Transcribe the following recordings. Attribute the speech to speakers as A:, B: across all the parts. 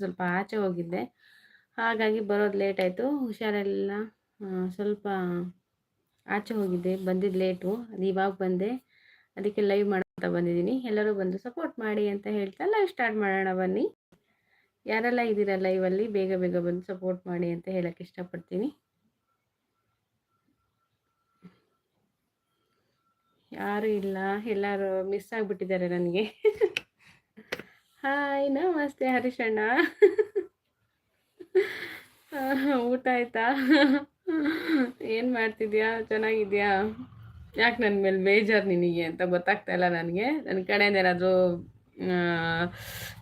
A: ಸ್ವಲ್ಪ ಆಚೆ ಹೋಗಿದ್ದೆ. ಹಾಗಾಗಿ ಬರೋದು ಲೇಟ್ ಆಯಿತು. ಹುಷಾರೆಲ್ಲ ಸ್ವಲ್ಪ ಆಚೆ ಹೋಗಿದ್ದೆ. ಬಂದಿದ್ದು ಲೇಟು ಅದು ಇವಾಗ ಬಂದೆ. ಅದಕ್ಕೆ ಲೈವ್ ಮಾಡ್ತಾ ಬಂದಿದ್ದೀನಿ. ಎಲ್ಲರೂ ಬಂದು ಸಪೋರ್ಟ್ ಮಾಡಿ ಅಂತ ಹೇಳ್ತಾ ಲೈವ್ ಸ್ಟಾರ್ಟ್ ಮಾಡೋಣ ಬನ್ನಿ. ಯಾರೆಲ್ಲ ಇದ್ದೀರ ಲೈವಲ್ಲಿ ಬೇಗ ಬೇಗ ಬಂದು ಸಪೋರ್ಟ್ ಮಾಡಿ ಅಂತ ಹೇಳಕ್ಕೆ ಇಷ್ಟಪಡ್ತೀನಿ. ಯಾರು ಇಲ್ಲ. ಎಲ್ಲರೂ ಮಿಸ್ ಆಗಿಬಿಟ್ಟಿದ್ದಾರೆ ನನಗೆ. ಹಾಯ್ ನಮಸ್ತೆ ಹರೀಶ್ ಅಣ್ಣ ಊಟ ಆಯ್ತಾ? ಏನು ಮಾಡ್ತಿದ್ಯಾ? ಚೆನ್ನಾಗಿದ್ಯಾ? ಯಾಕೆ ನನ್ನ ಮೇಲೆ ಬೇಜಾರು ನಿನಗೆ ಅಂತ ಗೊತ್ತಾಗ್ತಾ ಇಲ್ಲ ನನಗೆ. ನನ್ನ ಕಡೆಯಿಂದ ಏನಾದರೂ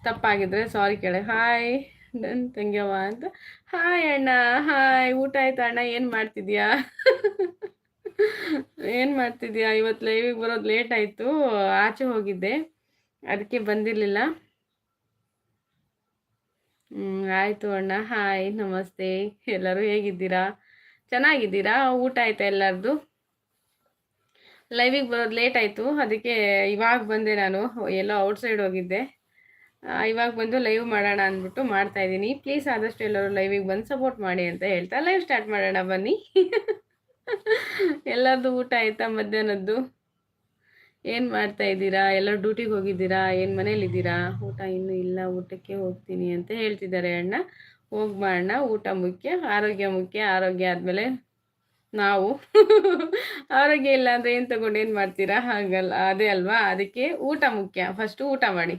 A: ತಪ್ಪಾಗಿದ್ರೆ ಸಾರಿ ಕೇಳೆ. ಹಾಯ್ ನನ್ನ ತಂಗ್ಯವ ಅಂತ. ಹಾಯ್ ಅಣ್ಣ. ಹಾಯ್ ಊಟ ಆಯ್ತಾ ಅಣ್ಣ? ಏನು ಮಾಡ್ತಿದ್ಯಾ? ಏನು ಮಾಡ್ತಿದ್ಯಾ? ಇವತ್ತು ಲೈವಿಗೆ ಬರೋದು ಲೇಟ್ ಆಯಿತು. ಆಚೆ ಹೋಗಿದ್ದೆ. ಅದಕ್ಕೆ ಬಂದಿರಲಿಲ್ಲ. ಆಯಿತು ಅಣ್ಣ. ಹಾಯ್ ನಮಸ್ತೆ. ಎಲ್ಲರೂ ಹೇಗಿದ್ದೀರಾ? ಚೆನ್ನಾಗಿದ್ದೀರಾ? ಊಟ ಆಯ್ತಾ ಎಲ್ಲರದು? ಲೈವಿಗೆ ಬರೋದು ಲೇಟ್ ಆಯಿತು. ಅದಕ್ಕೆ ಇವಾಗ ಬಂದೆ ನಾನು. ಎಲ್ಲೋ ಔಟ್ಸೈಡ್ ಹೋಗಿದ್ದೆ. ಇವಾಗ ಬಂದು ಲೈವ್ ಮಾಡೋಣ ಅಂದ್ಬಿಟ್ಟು ಮಾಡ್ತಾ ಇದ್ದೀನಿ. ಪ್ಲೀಸ್ ಆದಷ್ಟು ಎಲ್ಲರೂ ಲೈವಿಗೆ ಬಂದು ಸಪೋರ್ಟ್ ಮಾಡಿ ಅಂತ ಹೇಳ್ತಾ ಲೈವ್ ಸ್ಟಾರ್ಟ್ ಮಾಡೋಣ ಬನ್ನಿ. ಎಲ್ಲರದು ಊಟ ಆಯ್ತಾ ಮಧ್ಯಾಹ್ನದ್ದು? ಏನು ಮಾಡ್ತಾ ಇದ್ದೀರಾ? ಎಲ್ಲರೂ ಡ್ಯೂಟಿಗೆ ಹೋಗಿದ್ದೀರಾ? ಏನು ಮನೇಲಿದ್ದೀರಾ ಊಟ ಇನ್ನೂ ಇಲ್ಲ, ಊಟಕ್ಕೆ ಹೋಗ್ತೀನಿ ಅಂತ ಹೇಳ್ತಿದ್ದಾರೆ ಅಣ್ಣ. ಹೋಗ್ಬಾ ಅಣ್ಣ, ಊಟ ಮುಖ್ಯ, ಆರೋಗ್ಯ ಮುಖ್ಯ. ಆರೋಗ್ಯ ಆದಮೇಲೆ ನಾವು. ಆರೋಗ್ಯ ಇಲ್ಲ ಅಂದರೆ ಏನು ತಗೊಂಡು ಏನು ಮಾಡ್ತೀರಾ? ಹಾಗಲ್ಲ, ಅದೇ ಅಲ್ವಾ? ಅದಕ್ಕೆ ಊಟ ಮುಖ್ಯ. ಫಸ್ಟು ಊಟ ಮಾಡಿ.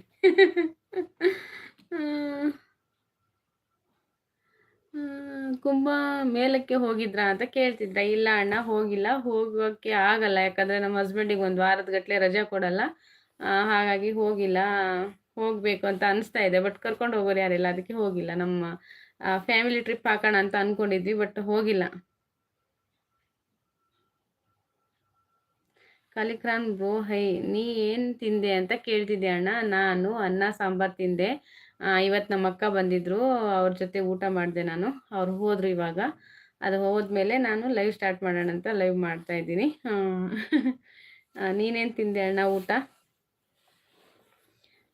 A: ಕುಂಭ ಮೇಲಕ್ಕೆ ಹೋಗಿದ್ರಾ ಅಂತ ಕೇಳ್ತಿದ್ರ, ಇಲ್ಲ ಅಣ್ಣ ಹೋಗಿಲ್ಲ ಹೋಗೋಕ್ಕೆ ಆಗಲ್ಲ, ಯಾಕಂದ್ರೆ ನಮ್ಮ ಹಸ್ಬೆಂಡಿಗೆ ಒಂದು ವಾರದ ಗಟ್ಟಲೆ ರಜೆ ಕೊಡಲ್ಲ. ಹಾಗಾಗಿ ಹೋಗಿಲ್ಲ, ಹೋಗಬೇಕು ಅಂತ ಅನಿಸ್ತಾ ಇದೆ ಬಟ್ ಕರ್ಕೊಂಡು ಹೋಗೋರು ಯಾರಿಲ್ಲ, ಅದಕ್ಕೆ ಹೋಗಿಲ್ಲ. ನಮ್ಮ ಫ್ಯಾಮಿಲಿ ಟ್ರಿಪ್ ಹಾಕೋಣ ಅಂತ ಅನ್ಕೊಂಡಿದ್ವಿ ಬಟ್ ಹೋಗಿಲ್ಲ. ಕಲಿಕ್ರಾನ್ ಬ್ರೋ, ಹೈ, ನೀ ಏನ್ ತಿಂದೆ ಅಂತ ಕೇಳ್ತಿದ್ದೆ ಅಣ್ಣ. ನಾನು ಅನ್ನ ಸಾಂಬಾರ್ ತಿಂದೆ. ಇವತ್ತು ನಮ್ಮ ಅಕ್ಕ ಬಂದಿದ್ದರು ಅವ್ರ ಜೊತೆ ಊಟ ಮಾಡಿದೆ ನಾನು. ಅವ್ರು ಹೋದರು ಇವಾಗ. ಅದು ಹೋದ್ಮೇಲೆ ನಾನು ಲೈವ್ ಸ್ಟಾರ್ಟ್ ಮಾಡೋಣ ಅಂತ ಲೈವ್ ಮಾಡ್ತಾ ಇದ್ದೀನಿ. ನೀನೇನು ತಿಂದೆ ಅಣ್ಣ ಊಟ?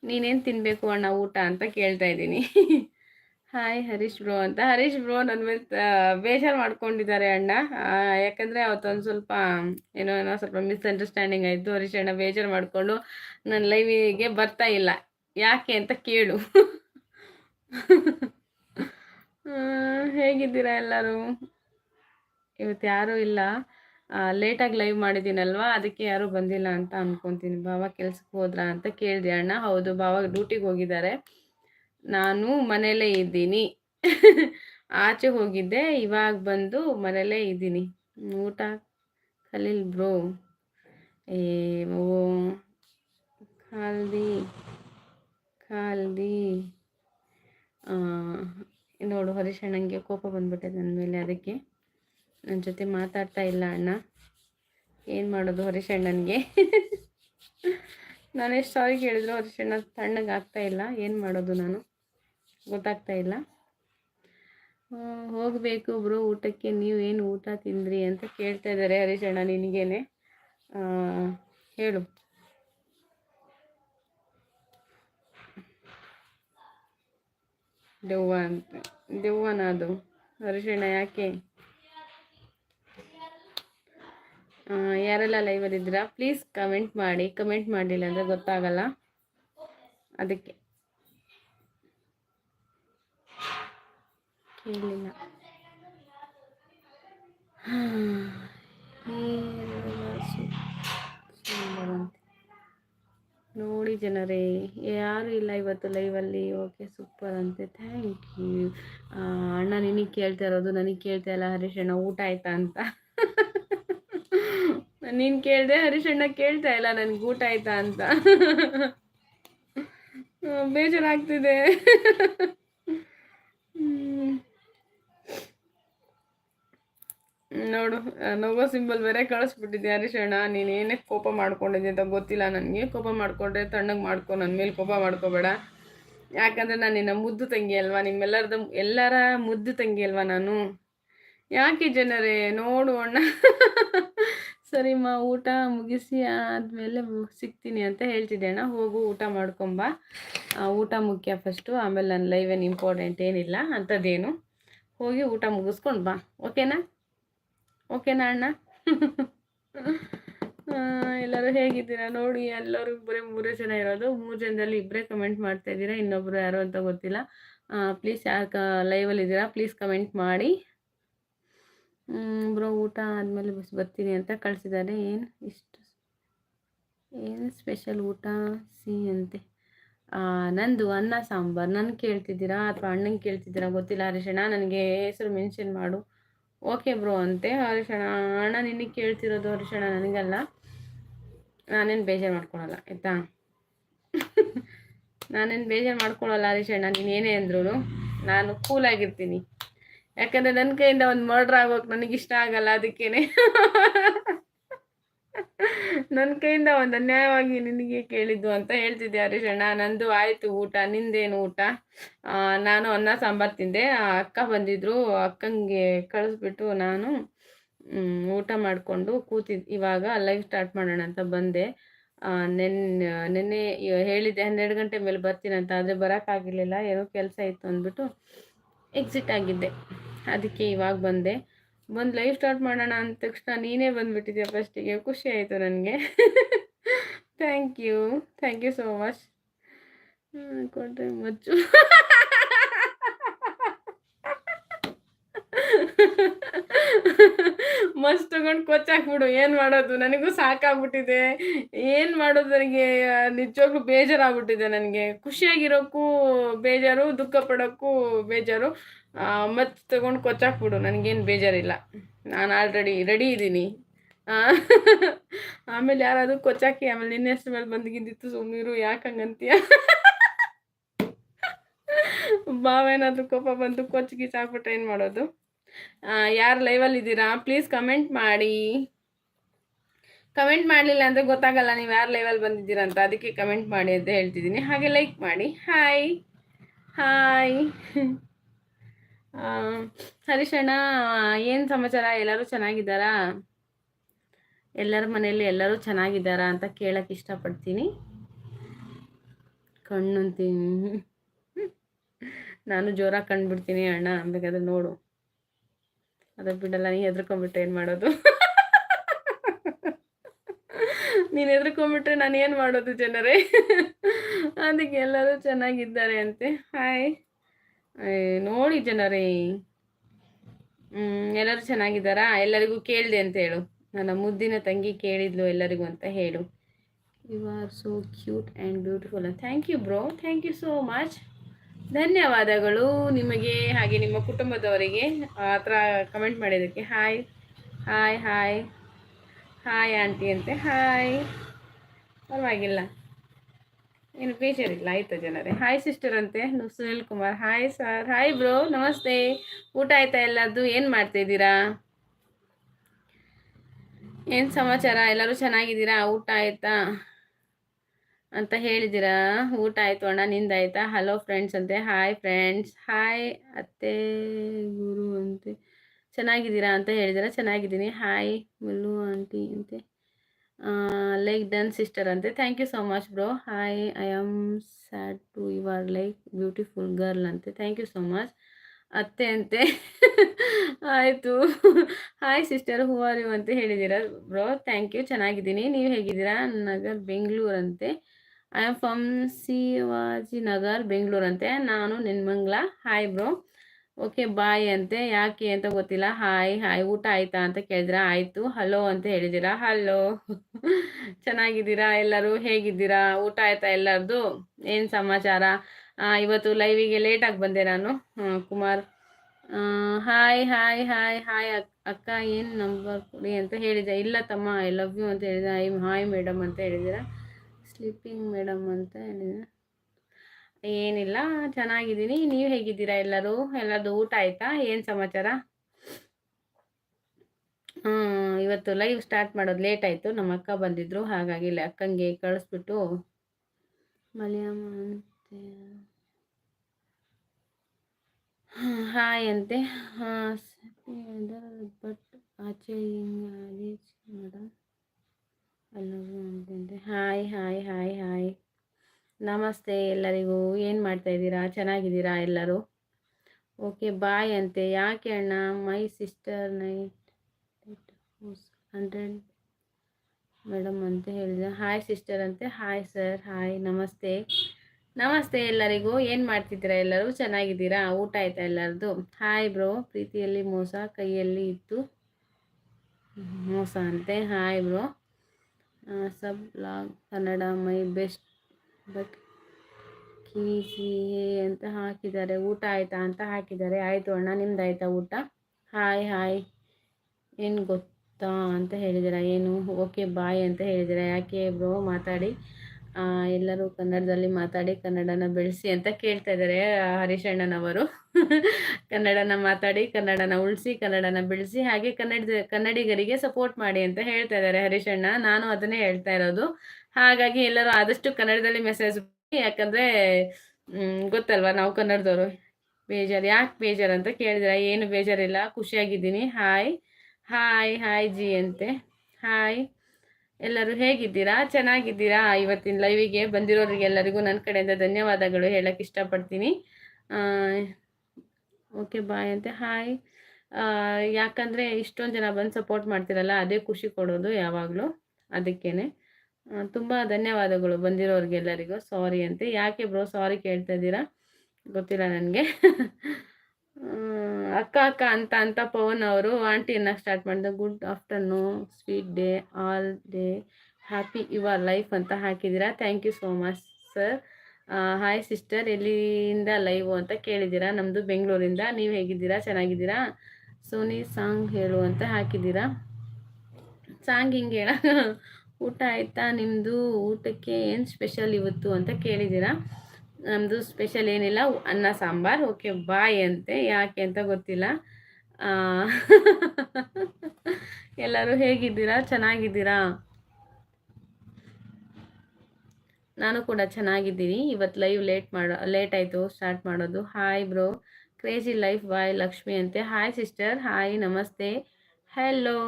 A: ನೀನೇನು ತಿನ್ನಬೇಕು ಅಣ್ಣ ಊಟ ಅಂತ ಕೇಳ್ತಾ ಇದ್ದೀನಿ. ಹಾಯ್ ಹರೀಶ್ ಬ್ರೋ ಅಂತ. ಹರೀಶ್ ಬ್ರೋ ನನ್ನ ಮೇಲೆ ಬೇಜಾರು ಮಾಡ್ಕೊಂಡಿದ್ದಾರೆ ಅಣ್ಣ. ಯಾಕಂದ್ರೆ ಅವತ್ತೊಂದು ಸ್ವಲ್ಪ, ಏನೋ ಏನೋ ಸ್ವಲ್ಪ ಮಿಸ್ಅಂಡರ್ಸ್ಟ್ಯಾಂಡಿಂಗ್ ಆಯಿತು. ಹರೀಶ್ ಅಣ್ಣ ಬೇಜಾರು ಮಾಡಿಕೊಂಡು ನನ್ನ ಲೈವಿಗೆ ಬರ್ತಾ ಇಲ್ಲ. ಯಾಕೆ ಅಂತ ಕೇಳು. ಹೇಗಿದ್ದೀರಾ ಎಲ್ಲರೂ? ಇವತ್ತು ಯಾರೂ ಇಲ್ಲ. ಲೇಟಾಗಿ ಲೈವ್ ಮಾಡಿದ್ದೀನಲ್ವಾ? ಅದಕ್ಕೆ ಯಾರೂ ಬಂದಿಲ್ಲ ಅಂತ ಅನ್ಕೊತೀನಿ. ಬಾವ ಕೆಲ್ಸಕ್ಕೆ ಹೋದ್ರಾ ಅಂತ ಕೇಳಿದೆ ಅಣ್ಣ. ಹೌದು ಬಾವ ಡ್ಯೂಟಿಗೆ ಹೋಗಿದ್ದಾರೆ. ನಾನು ಮನೇಲೇ ಇದ್ದೀನಿ. ಆಚೆ ಹೋಗಿದ್ದೆ. ಇವಾಗ ಬಂದು ಮನೇಲೇ ಇದ್ದೀನಿ. ಊಟ ಕಲೀಲ್ ಬ್ರೋ. ಏ ಓ ಕಾಲ್ದಿ ಖಾಲ್ದಿ ಆ, ನೋಡು ಹರೀಶ್ ಅಣ್ಣಂಗೆ ಕೋಪ ಬಂದ್ಬಿಟ್ಟಿದೆ ನನ್ನ ಮೇಲೆ ಅದಕ್ಕೆ ನನ್ನ ಜೊತೆ ಮಾತಾಡ್ತಾ ಇಲ್ಲ ಅಣ್ಣ. ಏನು ಮಾಡೋದು ಹರೀಶ್ ಅಣ್ಣನಿಗೆ? ನಾನು ಎಷ್ಟು ಸಾರಿ ಕೇಳಿದ್ರು ಹರೀಶ್ ಅಣ್ಣ ತಣ್ಣಗೆ ಆಗ್ತಾ ಇಲ್ಲ. ಏನು ಮಾಡೋದು ನಾನು? ಗೊತ್ತಾಗ್ತಾ ಇಲ್ಲ. ಹೋಗಬೇಕು ಬ್ರೋ, ಊಟಕ್ಕೆ ನೀವು ಏನು ಊಟ ತಿಂದ್ರಿ ಅಂತ ಕೇಳ್ತಾ ಇದ್ದಾರೆ ಹರೀಶ್ ಅಣ್ಣ ನಿನಗೇನೆ. ಹೇಳು. ದೆವ್ವ ಅಂತ ದೆವ್ವನ ಅದು ಅರಿಶಿಣ ಯಾಕೆ? ಯಾರೆಲ್ಲ ಲೈವಲ್ಲಿ ಇದ್ದೀರಾ? ಪ್ಲೀಸ್ ಕಮೆಂಟ್ ಮಾಡಿ. ಕಮೆಂಟ್ ಮಾಡಲಿಲ್ಲ ಅಂದರೆ ಗೊತ್ತಾಗಲ್ಲ. ಅದಕ್ಕೆ. ಕೇಳಲಿಲ್ಲ ನೋಡಿ ಜನರೇ, ಯಾರು ಇಲ್ಲ ಇವತ್ತು ಲೈವಲ್ಲಿ ಓಕೆ ಸೂಪರ್ ಅಂತೆ. ಥ್ಯಾಂಕ್ ಯು ಅಣ್ಣ ನಿನಗೆ ಕೇಳ್ತಾ ಇರೋದು, ನನಗೆ ಕೇಳ್ತಾ ಇಲ್ಲ ಹರೀಶ್ ಅಣ್ಣ ಊಟ ಆಯ್ತಾ ಅಂತ. ನೀನು ಕೇಳಿದೆ ಹರೀಶ್ ಅಣ್ಣ ಕೇಳ್ತಾ ಇಲ್ಲ, ನನಗೆ ಊಟ ಆಯ್ತಾ ಅಂತ. ಬೇಜಾರಾಗ್ತಿದೆ ಹ್ಮ್. ನೋಡು ಆ, ನಗೋ ಸಿಂಬಲ್ ಬೇರೆ ಕಳಿಸ್ಬಿಟ್ಟಿದ್ದೆ ಹರೀಶ್ ಅಣ್ಣ ನೀನು ಏನಕ್ಕೆ ಕೋಪ ಮಾಡ್ಕೊಂಡಿದ್ದೆ ಅಂತ ಗೊತ್ತಿಲ್ಲ. ನನಗೆ ಕೋಪ ಮಾಡಿಕೊಂಡ್ರೆ ತಣ್ಣಗೆ ಮಾಡ್ಕೊ ನನ್ನ ಮೇಲೆ ಕೋಪ ಮಾಡ್ಕೋಬೇಡ. ಯಾಕಂದರೆ ನಾನು ನಿನ್ನ ಮುದ್ದು ತಂಗಿ ಅಲ್ವಾ? ನಿಮ್ಮೆಲ್ಲರದ ಎಲ್ಲರ ಮುದ್ದು ತಂಗಿ ಅಲ್ವಾ ನಾನು? ಯಾಕೆ ಜನರೇ? ನೋಡು ಅಣ್ಣ. ಸರಿಮ್ಮ ಊಟ ಮುಗಿಸಿ ಆದಮೇಲೆ ಸಿಗ್ತೀನಿ ಅಂತ ಹೇಳ್ತಿದ್ದೆ ಅಣ್ಣ. ಹೋಗು, ಊಟ ಮಾಡ್ಕೊಂಬ. ಊಟ ಮುಖ್ಯ ಫಸ್ಟು ಆಮೇಲೆ ನನ್ನ ಲೈವ್ ಏನು ಇಂಪಾರ್ಟೆಂಟ್ ಏನಿಲ್ಲ ಅಂಥದ್ದೇನು ಹೋಗಿ ಊಟ ಮುಗಿಸ್ಕೊಂಡು ಬಾ. ಓಕೆನಾ ಓಕೆನಾ ಅಣ್ಣ ಎಲ್ಲರೂ ಹೇಗಿದ್ದೀರಾ? ನೋಡಿ, ಎಲ್ಲರೂ ಬರೀ ಮೂರೇ ಜನ ಇರೋದು. ಮೂರು ಜನದಲ್ಲಿ ಇಬ್ಬರೇ ಕಮೆಂಟ್ ಮಾಡ್ತಾ ಇದ್ದೀರಾ ಇನ್ನೊಬ್ಬರು ಯಾರು ಅಂತ ಗೊತ್ತಿಲ್ಲ. ಪ್ಲೀಸ್ ಯಾಕೆ ಲೈವಲ್ಲಿ ಇದ್ದೀರಾ ಪ್ಲೀಸ್ ಕಮೆಂಟ್ ಮಾಡಿ. ಬ್ರೋ, ಊಟ ಆದಮೇಲೆ ಬಸ್ ಬರ್ತೀನಿ ಅಂತ ಕಳಿಸಿದ್ದಾರೆ. ಏನು ಇಷ್ಟು ಏನು ಸ್ಪೆಷಲ್ ಊಟ, ಸಿಹಿ ಅಂತೆ? ನಂದು ಅನ್ನ ಸಾಂಬಾರು. ನನ್ನ ಕೇಳ್ತಿದ್ದೀರಾ ಅಥವಾ ಅಣ್ಣಂಗೆ ಕೇಳ್ತಿದ್ದೀರಾ ಗೊತ್ತಿಲ್ಲ ಹರೀಶಣ್ಣ? ನನಗೆ ಹೆಸರು ಮೆನ್ಷನ್ ಮಾಡು. ಓಕೆ ಬ್ರೋ ಅಂತೆ ಹರಿಶಣ. ಅಣ್ಣ ನಿನಗೆ ಕೇಳ್ತಿರೋದು ಹರಿಶಣ ನನಗಲ್ಲ. ನಾನೇನು ಬೇಜಾರು ಮಾಡ್ಕೊಳಲ್ಲ, ಆಯಿತಾ? ನಾನೇನು ಬೇಜಾರು ಮಾಡ್ಕೊಳಲ್ಲ ಹರಿಶಣ್ಣ ನೀನು ಏನೇ ಅಂದ್ರೂ ನಾನು ಕೂಲಾಗಿರ್ತೀನಿ ಯಾಕಂದರೆ ನನ್ನ ಕೈಯಿಂದ ಒಂದು ಮರ್ಡ್ರ್ ಆಗೋಕೆ ನನಗಿಷ್ಟ ಆಗಲ್ಲ, ಅದಕ್ಕೇನೆ. ನನ್ನ ಕೈಯಿಂದ ಒಂದು ಅನ್ಯಾಯವಾಗಿ ನಿನಗೆ ಕೇಳಿದ್ದು ಅಂತ ಹೇಳ್ತಿದ್ದೆ ಹರೀಶಣ್ಣ. ನಂದು ಆಯಿತು ಊಟ, ನಿಂದೇನು ಊಟ? ನಾನು ಅನ್ನ, ಸಾಂಬಾರು ತಿಂದೆ. ಅಕ್ಕ ಬಂದಿದ್ರು. ಅಕ್ಕಂಗೆ ಕಳಿಸ್ಬಿಟ್ಟು ನಾನು ಊಟ ಮಾಡಿಕೊಂಡು ಕೂತಿದ್, ಇವಾಗ ಲೈವ್ ಸ್ಟಾರ್ಟ್ ಮಾಡೋಣ ಅಂತ ಬಂದೆ. ನೆನ್ನೆ ನೆನ್ನೆ ಹೇಳಿದ್ದೆ, ಹನ್ನೆರಡು ಗಂಟೆ ಮೇಲೆ ಬರ್ತೀನಿ ಅಂತ, ಆದರೆ ಬರೋಕ್ಕಾಗಿರ್ಲಿಲ್ಲ ಏನೋ ಕೆಲಸ ಇತ್ತು ಅಂದ್ಬಿಟ್ಟು ಎಕ್ಸಿಟ್ ಆಗಿದ್ದೆ. ಅದಕ್ಕೆ ಇವಾಗ ಬಂದೆ. ಬಂದು ಲೈವ್ ಸ್ಟಾರ್ಟ್ ಮಾಡೋಣ ಅಂದ ತಕ್ಷಣ ನೀನೇ ಬಂದುಬಿಟ್ಟಿದ್ಯಾ ಫಸ್ಟಿಗೆ ಖುಷಿ ಆಯಿತು ನನಗೆ. Thank you thank you so much ಕೊಟ್ಟರೆ ಮಚ್ಚು ಮಸ್ತ್ ತಗೊಂಡು ಕೊಚ್ಚಾಕ್ಬಿಡು ಏನು ಮಾಡೋದು? ನನಗೂ ಸಾಕಾಗ್ಬಿಟ್ಟಿದೆ. ಏನು ಮಾಡೋದು ನನಗೆ? ನಿಜವಾಗ್ಲೂ ಬೇಜಾರಾಗ್ಬಿಟ್ಟಿದೆ ನನಗೆ. ಖುಷಿಯಾಗಿರೋಕ್ಕೂ ಬೇಜಾರು, ದುಃಖ ಪಡೋಕ್ಕೂ ಬೇಜಾರು. ಮತ್ತೆ ತಗೊಂಡು ಕೊಚ್ಚಾಕ್ಬಿಡು ನನಗೇನು ಬೇಜಾರಿಲ್ಲ. ನಾನು ಆಲ್ರೆಡಿ ರೆಡಿ ಇದ್ದೀನಿ. ಆಮೇಲೆ ಯಾರಾದರೂ ಕೊಚ್ಚಾಕಿ, ಆಮೇಲೆ ನಿನ್ನೆ ಹೆಸ್ರು ಮೇಲೆ ಬಂದಿಗಿದ್ದಿತ್ತು ಸುಮ್ಮನಿರು ಯಾಕೆ ಹಂಗಂತೀಯ? ಬಾವೇನಾದರೂ ಕೋಪ ಬಂದು ಕೊಚ್ಚಿ ಗಿಚ್ಚಾಕ್ಬಿಟ್ರೆ ಏನು ಮಾಡೋದು? ಯಾರು ಲೈವಲ್ಲಿ ಇದ್ದೀರಾ? ಪ್ಲೀಸ್ ಕಮೆಂಟ್ ಮಾಡಿ. ಕಮೆಂಟ್ ಮಾಡಲಿಲ್ಲ ಅಂದರೆ ಗೊತ್ತಾಗಲ್ಲ ನೀವು ಯಾರು ಲೈವಲ್ಲಿ ಬಂದಿದ್ದೀರಾ ಅಂತ. ಅದಕ್ಕೆ ಕಮೆಂಟ್ ಮಾಡಿ ಅಂತ ಹೇಳ್ತಿದ್ದೀನಿ. ಹಾಗೆ ಲೈಕ್ ಮಾಡಿ. ಹಾಯ್ ಹಾಯ್ ಹರೀಶಣ್ಣ ಏನು ಸಮಾಚಾರ? ಎಲ್ಲರೂ ಚೆನ್ನಾಗಿದ್ದಾರಾ? ಎಲ್ಲರ ಮನೆಯಲ್ಲಿ ಎಲ್ಲರೂ ಚೆನ್ನಾಗಿದ್ದಾರಾ ಅಂತ ಕೇಳಕ್ಕೆ ಇಷ್ಟಪಡ್ತೀನಿ. ಕಣ್ಣು ಅಂತೀನಿ. ನಾನು ಜೋರಾಗಿ ಕಂಡುಬಿಡ್ತೀನಿ ಅಣ್ಣ ಬೇಕಾದ್ರೆ ನೋಡು. ಅದ ಬಿಡಲ್ಲ ನೀ ಹೆದ್ರ್ಕೊಂಬಿಟ್ರೆ ಏನು ಮಾಡೋದು? ನೀನು ಹೆದ್ರ್ಕೊಂಬಿಟ್ರೆ ನಾನು ಏನು ಮಾಡೋದು ಜನರೇ? ಅದಕ್ಕೆ ಎಲ್ಲರೂ ಚೆನ್ನಾಗಿದ್ದಾರೆ ಅಂತೆ. ಹಾಯ್ ನೋಡಿ ಜನರೇ. ಹ್ಮ್, ಎಲ್ಲರೂ ಚೆನ್ನಾಗಿದ್ದಾರಾ? ಎಲ್ಲರಿಗೂ ಕೇಳಿದೆ ಅಂತ ಹೇಳು. ನನ್ನ ಮುದ್ದಿನ ತಂಗಿ ಕೇಳಿದ್ಲು ಎಲ್ಲರಿಗೂ ಅಂತ ಹೇಳು. You are so cute and beautiful thank you bro thank you so much ಧನ್ಯವಾದಗಳು ನಿಮಗೆ ಹಾಗೆ ನಿಮ್ಮ ಕುಟುಂಬದವರಿಗೆ. ಆ ಥರ ಕಮೆಂಟ್ ಮಾಡಿದ್ದಕ್ಕೆ hi hi hi hi aunty ಅಂತೆ. ಹಾಯ್ ಪರವಾಗಿಲ್ಲ. ಏನು ಬೇಜಾರಿಲ್ಲ ಆಯಿತು ಜನರೇ. ಹಾಯ್ ಸಿಸ್ಟರ್ ಅಂತೆ Sunil Kumar. Hi sir hi bro ನಮಸ್ತೆ. ಊಟ ಆಯ್ತಾ ಎಲ್ಲದು ಏನು ಮಾಡ್ತಾಯಿದ್ದೀರಾ ಏನು ಸಮಾಚಾರ? ಎಲ್ಲರೂ ಚೆನ್ನಾಗಿದ್ದೀರಾ? ಊಟ ಆಯ್ತಾ? ಅಂತ ಹೇಳಿದ್ದೀರಾ? ಊಟ ಆಯಿತು ಅಣ್ಣ ನಿಂದಾಯ್ತಾ ಹಲೋ ಫ್ರೆಂಡ್ಸ್ ಅಂತೆ. ಹಾಯ್ ಫ್ರೆಂಡ್ಸ್ ಹಾಯ್ ಅತ್ತೆ, ಗುರು ಅಂತೆ. ಚೆನ್ನಾಗಿದ್ದೀರಾ ಅಂತ ಹೇಳಿದ್ದೀರಾ? ಚೆನ್ನಾಗಿದ್ದೀನಿ. ಹಾಯ್ ಮುಲ್ಲು ಆಂಟಿ ಅಂತೆ. ಲೈಕ್ ಡನ್ ಸಿಸ್ಟರ್ ಅಂತೆ. Thank you so much bro hi I am sad to your like beautiful girl ಅಂತೆ. ಥ್ಯಾಂಕ್ ಯು ಸೊ ಮಚ್ ಅತ್ತೆ ಅಂತೆ. ಆಯಿತು. Hi sister who are you ಅಂತ ಹೇಳಿದ್ದೀರಾ ಬ್ರೋ ಥ್ಯಾಂಕ್ ಯು ಚೆನ್ನಾಗಿದ್ದೀನಿ. ನೀವು ಹೇಗಿದ್ದೀರಾ? ನಗರ್, ಬೆಂಗಳೂರು ಅಂತೆ. I am from Shivaji Nagar Bengaluru ಅಂತೆ. ನಾನು ನಿನ್ಮಂಗ್ಲ. ಹಾಯ್ ಬ್ರೋ ಓಕೆ, ಬಾಯ್ ಅಂತೆ. ಯಾಕೆ ಅಂತ ಗೊತ್ತಿಲ್ಲ. Hi hi. ಊಟ ಆಯ್ತಾ ಅಂತ ಕೇಳಿದ್ರ? ಆಯಿತು. ಹಲೋ ಅಂತ ಹೇಳಿದ್ದೀರಾ? ಹಲೋ. ಚೆನ್ನಾಗಿದ್ದೀರಾ? ಎಲ್ಲರೂ ಹೇಗಿದ್ದೀರಾ? ಊಟ ಆಯ್ತಾ ಎಲ್ಲರದು? ಏನು ಸಮಾಚಾರ? ಇವತ್ತು ಲೈವಿಗೆ ಲೇಟಾಗಿ ಬಂದೆ ನಾನು. Kumar. Hi hi hi. Hi, ಅಕ್, ಅಕ್ಕ, ಏನು ನಂಬರ್ ಕೊಡಿ ಅಂತ ಹೇಳಿದೆ ಇಲ್ಲ ತಮ್ಮ ಐ ಲವ್ ಯು ಅಂತ ಹೇಳಿದ ಐ ಹಾಯ್ ಮೇಡಮ್ ಅಂತ ಹೇಳಿದ್ದೀರಾ? ಸ್ಲೀಪಿಂಗ್ ಮೇಡಮ್ ಅಂತ ಹೇಳಿದೆ ಏನಿಲ್ಲ ಚೆನ್ನಾಗಿದ್ದೀನಿ. ನೀವು ಹೇಗಿದ್ದೀರಾ ಎಲ್ಲರೂ? ಎಲ್ಲರದು ಊಟ ಆಯ್ತಾ? ಏನು ಸಮಾಚಾರ? ಆ, ಇವತ್ತು ಲೈವ್ ಸ್ಟಾರ್ಟ್ ಮಾಡೋದು ಲೇಟ್ ಆಯಿತು. ನಮ್ಮ ಅಕ್ಕ ಬಂದಿದ್ರು ಹಾಗಾಗಿ ಅಕ್ಕಂಗೆ ಕಳಿಸ್ಬಿಟ್ಟು ಮಲಯಾಮ ಅಂತೆ. ಹಾಯ್ ಅಂತೆ. ಬಟ್ ಆಚೆ ಹಿಂಗಾಗಿ ಮೇಡಮ್ ಎಲ್ಲರಿಗೂ ಅಂತೆ. Hi hi hi hi. ನಮಸ್ತೆ ಎಲ್ಲರಿಗೂ. ಏನು ಮಾಡ್ತಾ ಇದ್ದೀರಾ? ಚೆನ್ನಾಗಿದ್ದೀರಾ ಎಲ್ಲರೂ? ಓಕೆ, ಬಾಯ್ ಅಂತೆ. ಯಾಕೆ ಅಣ್ಣ? My sister night hundred madam ಅಂತ ಹೇಳಿದೆ. ಹಾಯ್ ಸಿಸ್ಟರ್ ಅಂತೆ. Hi sir. ಹಾಯ್. ನಮಸ್ತೆ. ನಮಸ್ತೆ ಎಲ್ಲರಿಗೂ. ಏನು ಮಾಡ್ತಿದ್ದೀರಾ ಎಲ್ಲರೂ? ಚೆನ್ನಾಗಿದ್ದೀರಾ? ಊಟ ಆಯ್ತಾ ಎಲ್ಲರದು ಹಾಯ್ ಬ್ರೋ. ಪ್ರೀತಿಯಲ್ಲಿ ಮೋಸ, ಕೈಯಲ್ಲಿ ಇತ್ತು ಮೋಸ ಅಂತೆ. Hi bro. ಸಬ್ ಲಾಗ್ ಕನ್ನಡ ಮೈ ಬೆಸ್ಟ್ ಬಟ್ ಕೀಸಿ ಅಂತ ಹಾಕಿದ್ದಾರೆ. ಊಟ ಆಯಿತಾ ಅಂತ ಹಾಕಿದ್ದಾರೆ. ಆಯಿತು ಅಣ್ಣ ನಿಮ್ದು ಆಯಿತಾ ಊಟ? ಹಾಯ್ ಹಾಯ್ ಏನು ಗೊತ್ತಾ ಅಂತ ಹೇಳಿದಿರ ಏನು? ಓಕೆ ಬಾಯ್ ಅಂತ ಹೇಳಿದ್ದೀರಾ? ಯಾಕೆ ಬ್ರೋ ಮಾತಾಡಿ? ಎಲ್ಲರೂ ಕನ್ನಡದಲ್ಲಿ ಮಾತಾಡಿ, ಕನ್ನಡನ ಬೆಳೆಸಿ ಅಂತ ಕೇಳ್ತಾ ಇದ್ದಾರೆ ಹರೀಶಣ್ಣನವರು ಕನ್ನಡನ ಮಾತಾಡಿ, ಕನ್ನಡನ ಉಳಿಸಿ, ಕನ್ನಡನ ಬೆಳೆಸಿ, ಹಾಗೆ ಕನ್ನಡ, ಕನ್ನಡಿಗರಿಗೆ ಸಪೋರ್ಟ್ ಮಾಡಿ ಅಂತ ಹೇಳ್ತಾ ಇದ್ದಾರೆ ಹರೀಶಣ್ಣ ನಾನು ಅದನ್ನೇ ಹೇಳ್ತಾ ಇರೋದು. ಹಾಗಾಗಿ ಎಲ್ಲರೂ ಆದಷ್ಟು ಕನ್ನಡದಲ್ಲಿ ಮೆಸೇಜ್ ಯಾಕಂದ್ರೆ ಗೊತ್ತಲ್ವಾ ನಾವು ಕನ್ನಡದವರು. ಬೇಜಾರು, ಯಾಕೆ ಬೇಜಾರು ಅಂತ ಕೇಳಿದ್ರ? ಏನು ಬೇಜಾರಿಲ್ಲ, ಖುಷಿಯಾಗಿದ್ದೀನಿ. ಹಾಯ್ ಹಾಯ್ ಹಾಯ್ ಜಿ ಅಂತೆ. ಹಾಯ್ ಎಲ್ಲರೂ ಹೇಗಿದ್ದೀರಾ? ಚೆನ್ನಾಗಿದ್ದೀರಾ? ಇವತ್ತಿನ ಲೈವಿಗೆ ಬಂದಿರೋರಿಗೆಲ್ಲರಿಗೂ ನನ್ನ ಕಡೆಯಿಂದ ಧನ್ಯವಾದಗಳು ಹೇಳಕ್ಕೆ ಇಷ್ಟಪಡ್ತೀನಿ. ಓಕೆ ಬಾಯ್ ಅಂತೆ. ಹಾಯ್ ಯಾಕಂದರೆ ಇಷ್ಟೊಂದು ಜನ ಬಂದು ಸಪೋರ್ಟ್ ಮಾಡ್ತಿರಲ್ಲ, ಅದೇ ಖುಷಿ ಕೊಡೋದು ಯಾವಾಗಲೂ. ಅದಕ್ಕೇ ತುಂಬ ಧನ್ಯವಾದಗಳು ಬಂದಿರೋರಿಗೆಲ್ಲರಿಗೂ ಸಾರಿ ಅಂತೆ. ಯಾಕೆ ಬ್ರೋ ಸಾರಿ ಕೇಳ್ತಾ ಇದ್ದೀರಾ? ಗೊತ್ತಿಲ್ಲ ನನಗೆ. ಅಕ್ಕ ಅಕ್ಕ ಅಂತ ಅಂತ ಪವನ್ ಅವರು ಆಂಟಿ ಸ್ಟಾರ್ಟ್ ಮಾಡಿದ good afternoon sweet day all day happy your life ಅಂತ ಹಾಕಿದ್ದೀರಾ? Thank you so much sir hi sister ಎಲ್ಲಿಂದ ಲೈವ್ ಅಂತ ಕೇಳಿದ್ದೀರಾ? ನಮ್ಮದು ಬೆಂಗಳೂರಿಂದ. ನೀವು ಹೇಗಿದ್ದೀರಾ? ಚೆನ್ನಾಗಿದ್ದೀರಾ? ಸೋನಿ, ಸಾಂಗ್ ಹೇಳು ಅಂತ ಹಾಕಿದ್ದೀರಾ? ಸಾಂಗ್ ಹಿಂಗೆ ಹೇಳ. ಊಟ ಆಯಿತಾ? ನಿಮ್ಮದು ಊಟಕ್ಕೆ ಏನು ಸ್ಪೆಷಲ್ ಇವತ್ತು ಅಂತ ಕೇಳಿದ್ದೀರಾ? ನಮ್ಮದು ಸ್ಪೆಷಲ್ ಏನಿಲ್ಲ, ಅನ್ನ, ಸಾಂಬಾರು. ಓಕೆ ಬಾಯ್ ಅಂತೆ. ಯಾಕೆ ಅಂತ ಗೊತ್ತಿಲ್ಲ. ಎಲ್ಲರೂ ಹೇಗಿದ್ದೀರಾ? ಚೆನ್ನಾಗಿದ್ದೀರಾ? ನಾನು ಕೂಡ ಚೆನ್ನಾಗಿದ್ದೀನಿ. ಇವತ್ತು ಲೈವ್ ಲೇಟ್ ಮಾಡೋ ಲೇಟ್ ಆಯಿತು ಸ್ಟಾರ್ಟ್ ಮಾಡೋದು. Hi bro crazy life boy Lakshmi ಅಂತೆ. ಹಾಯ್ ಸಿಸ್ಟರ್ ಹಾಯ್ ನಮಸ್ತೆ. ಹೆಲೋ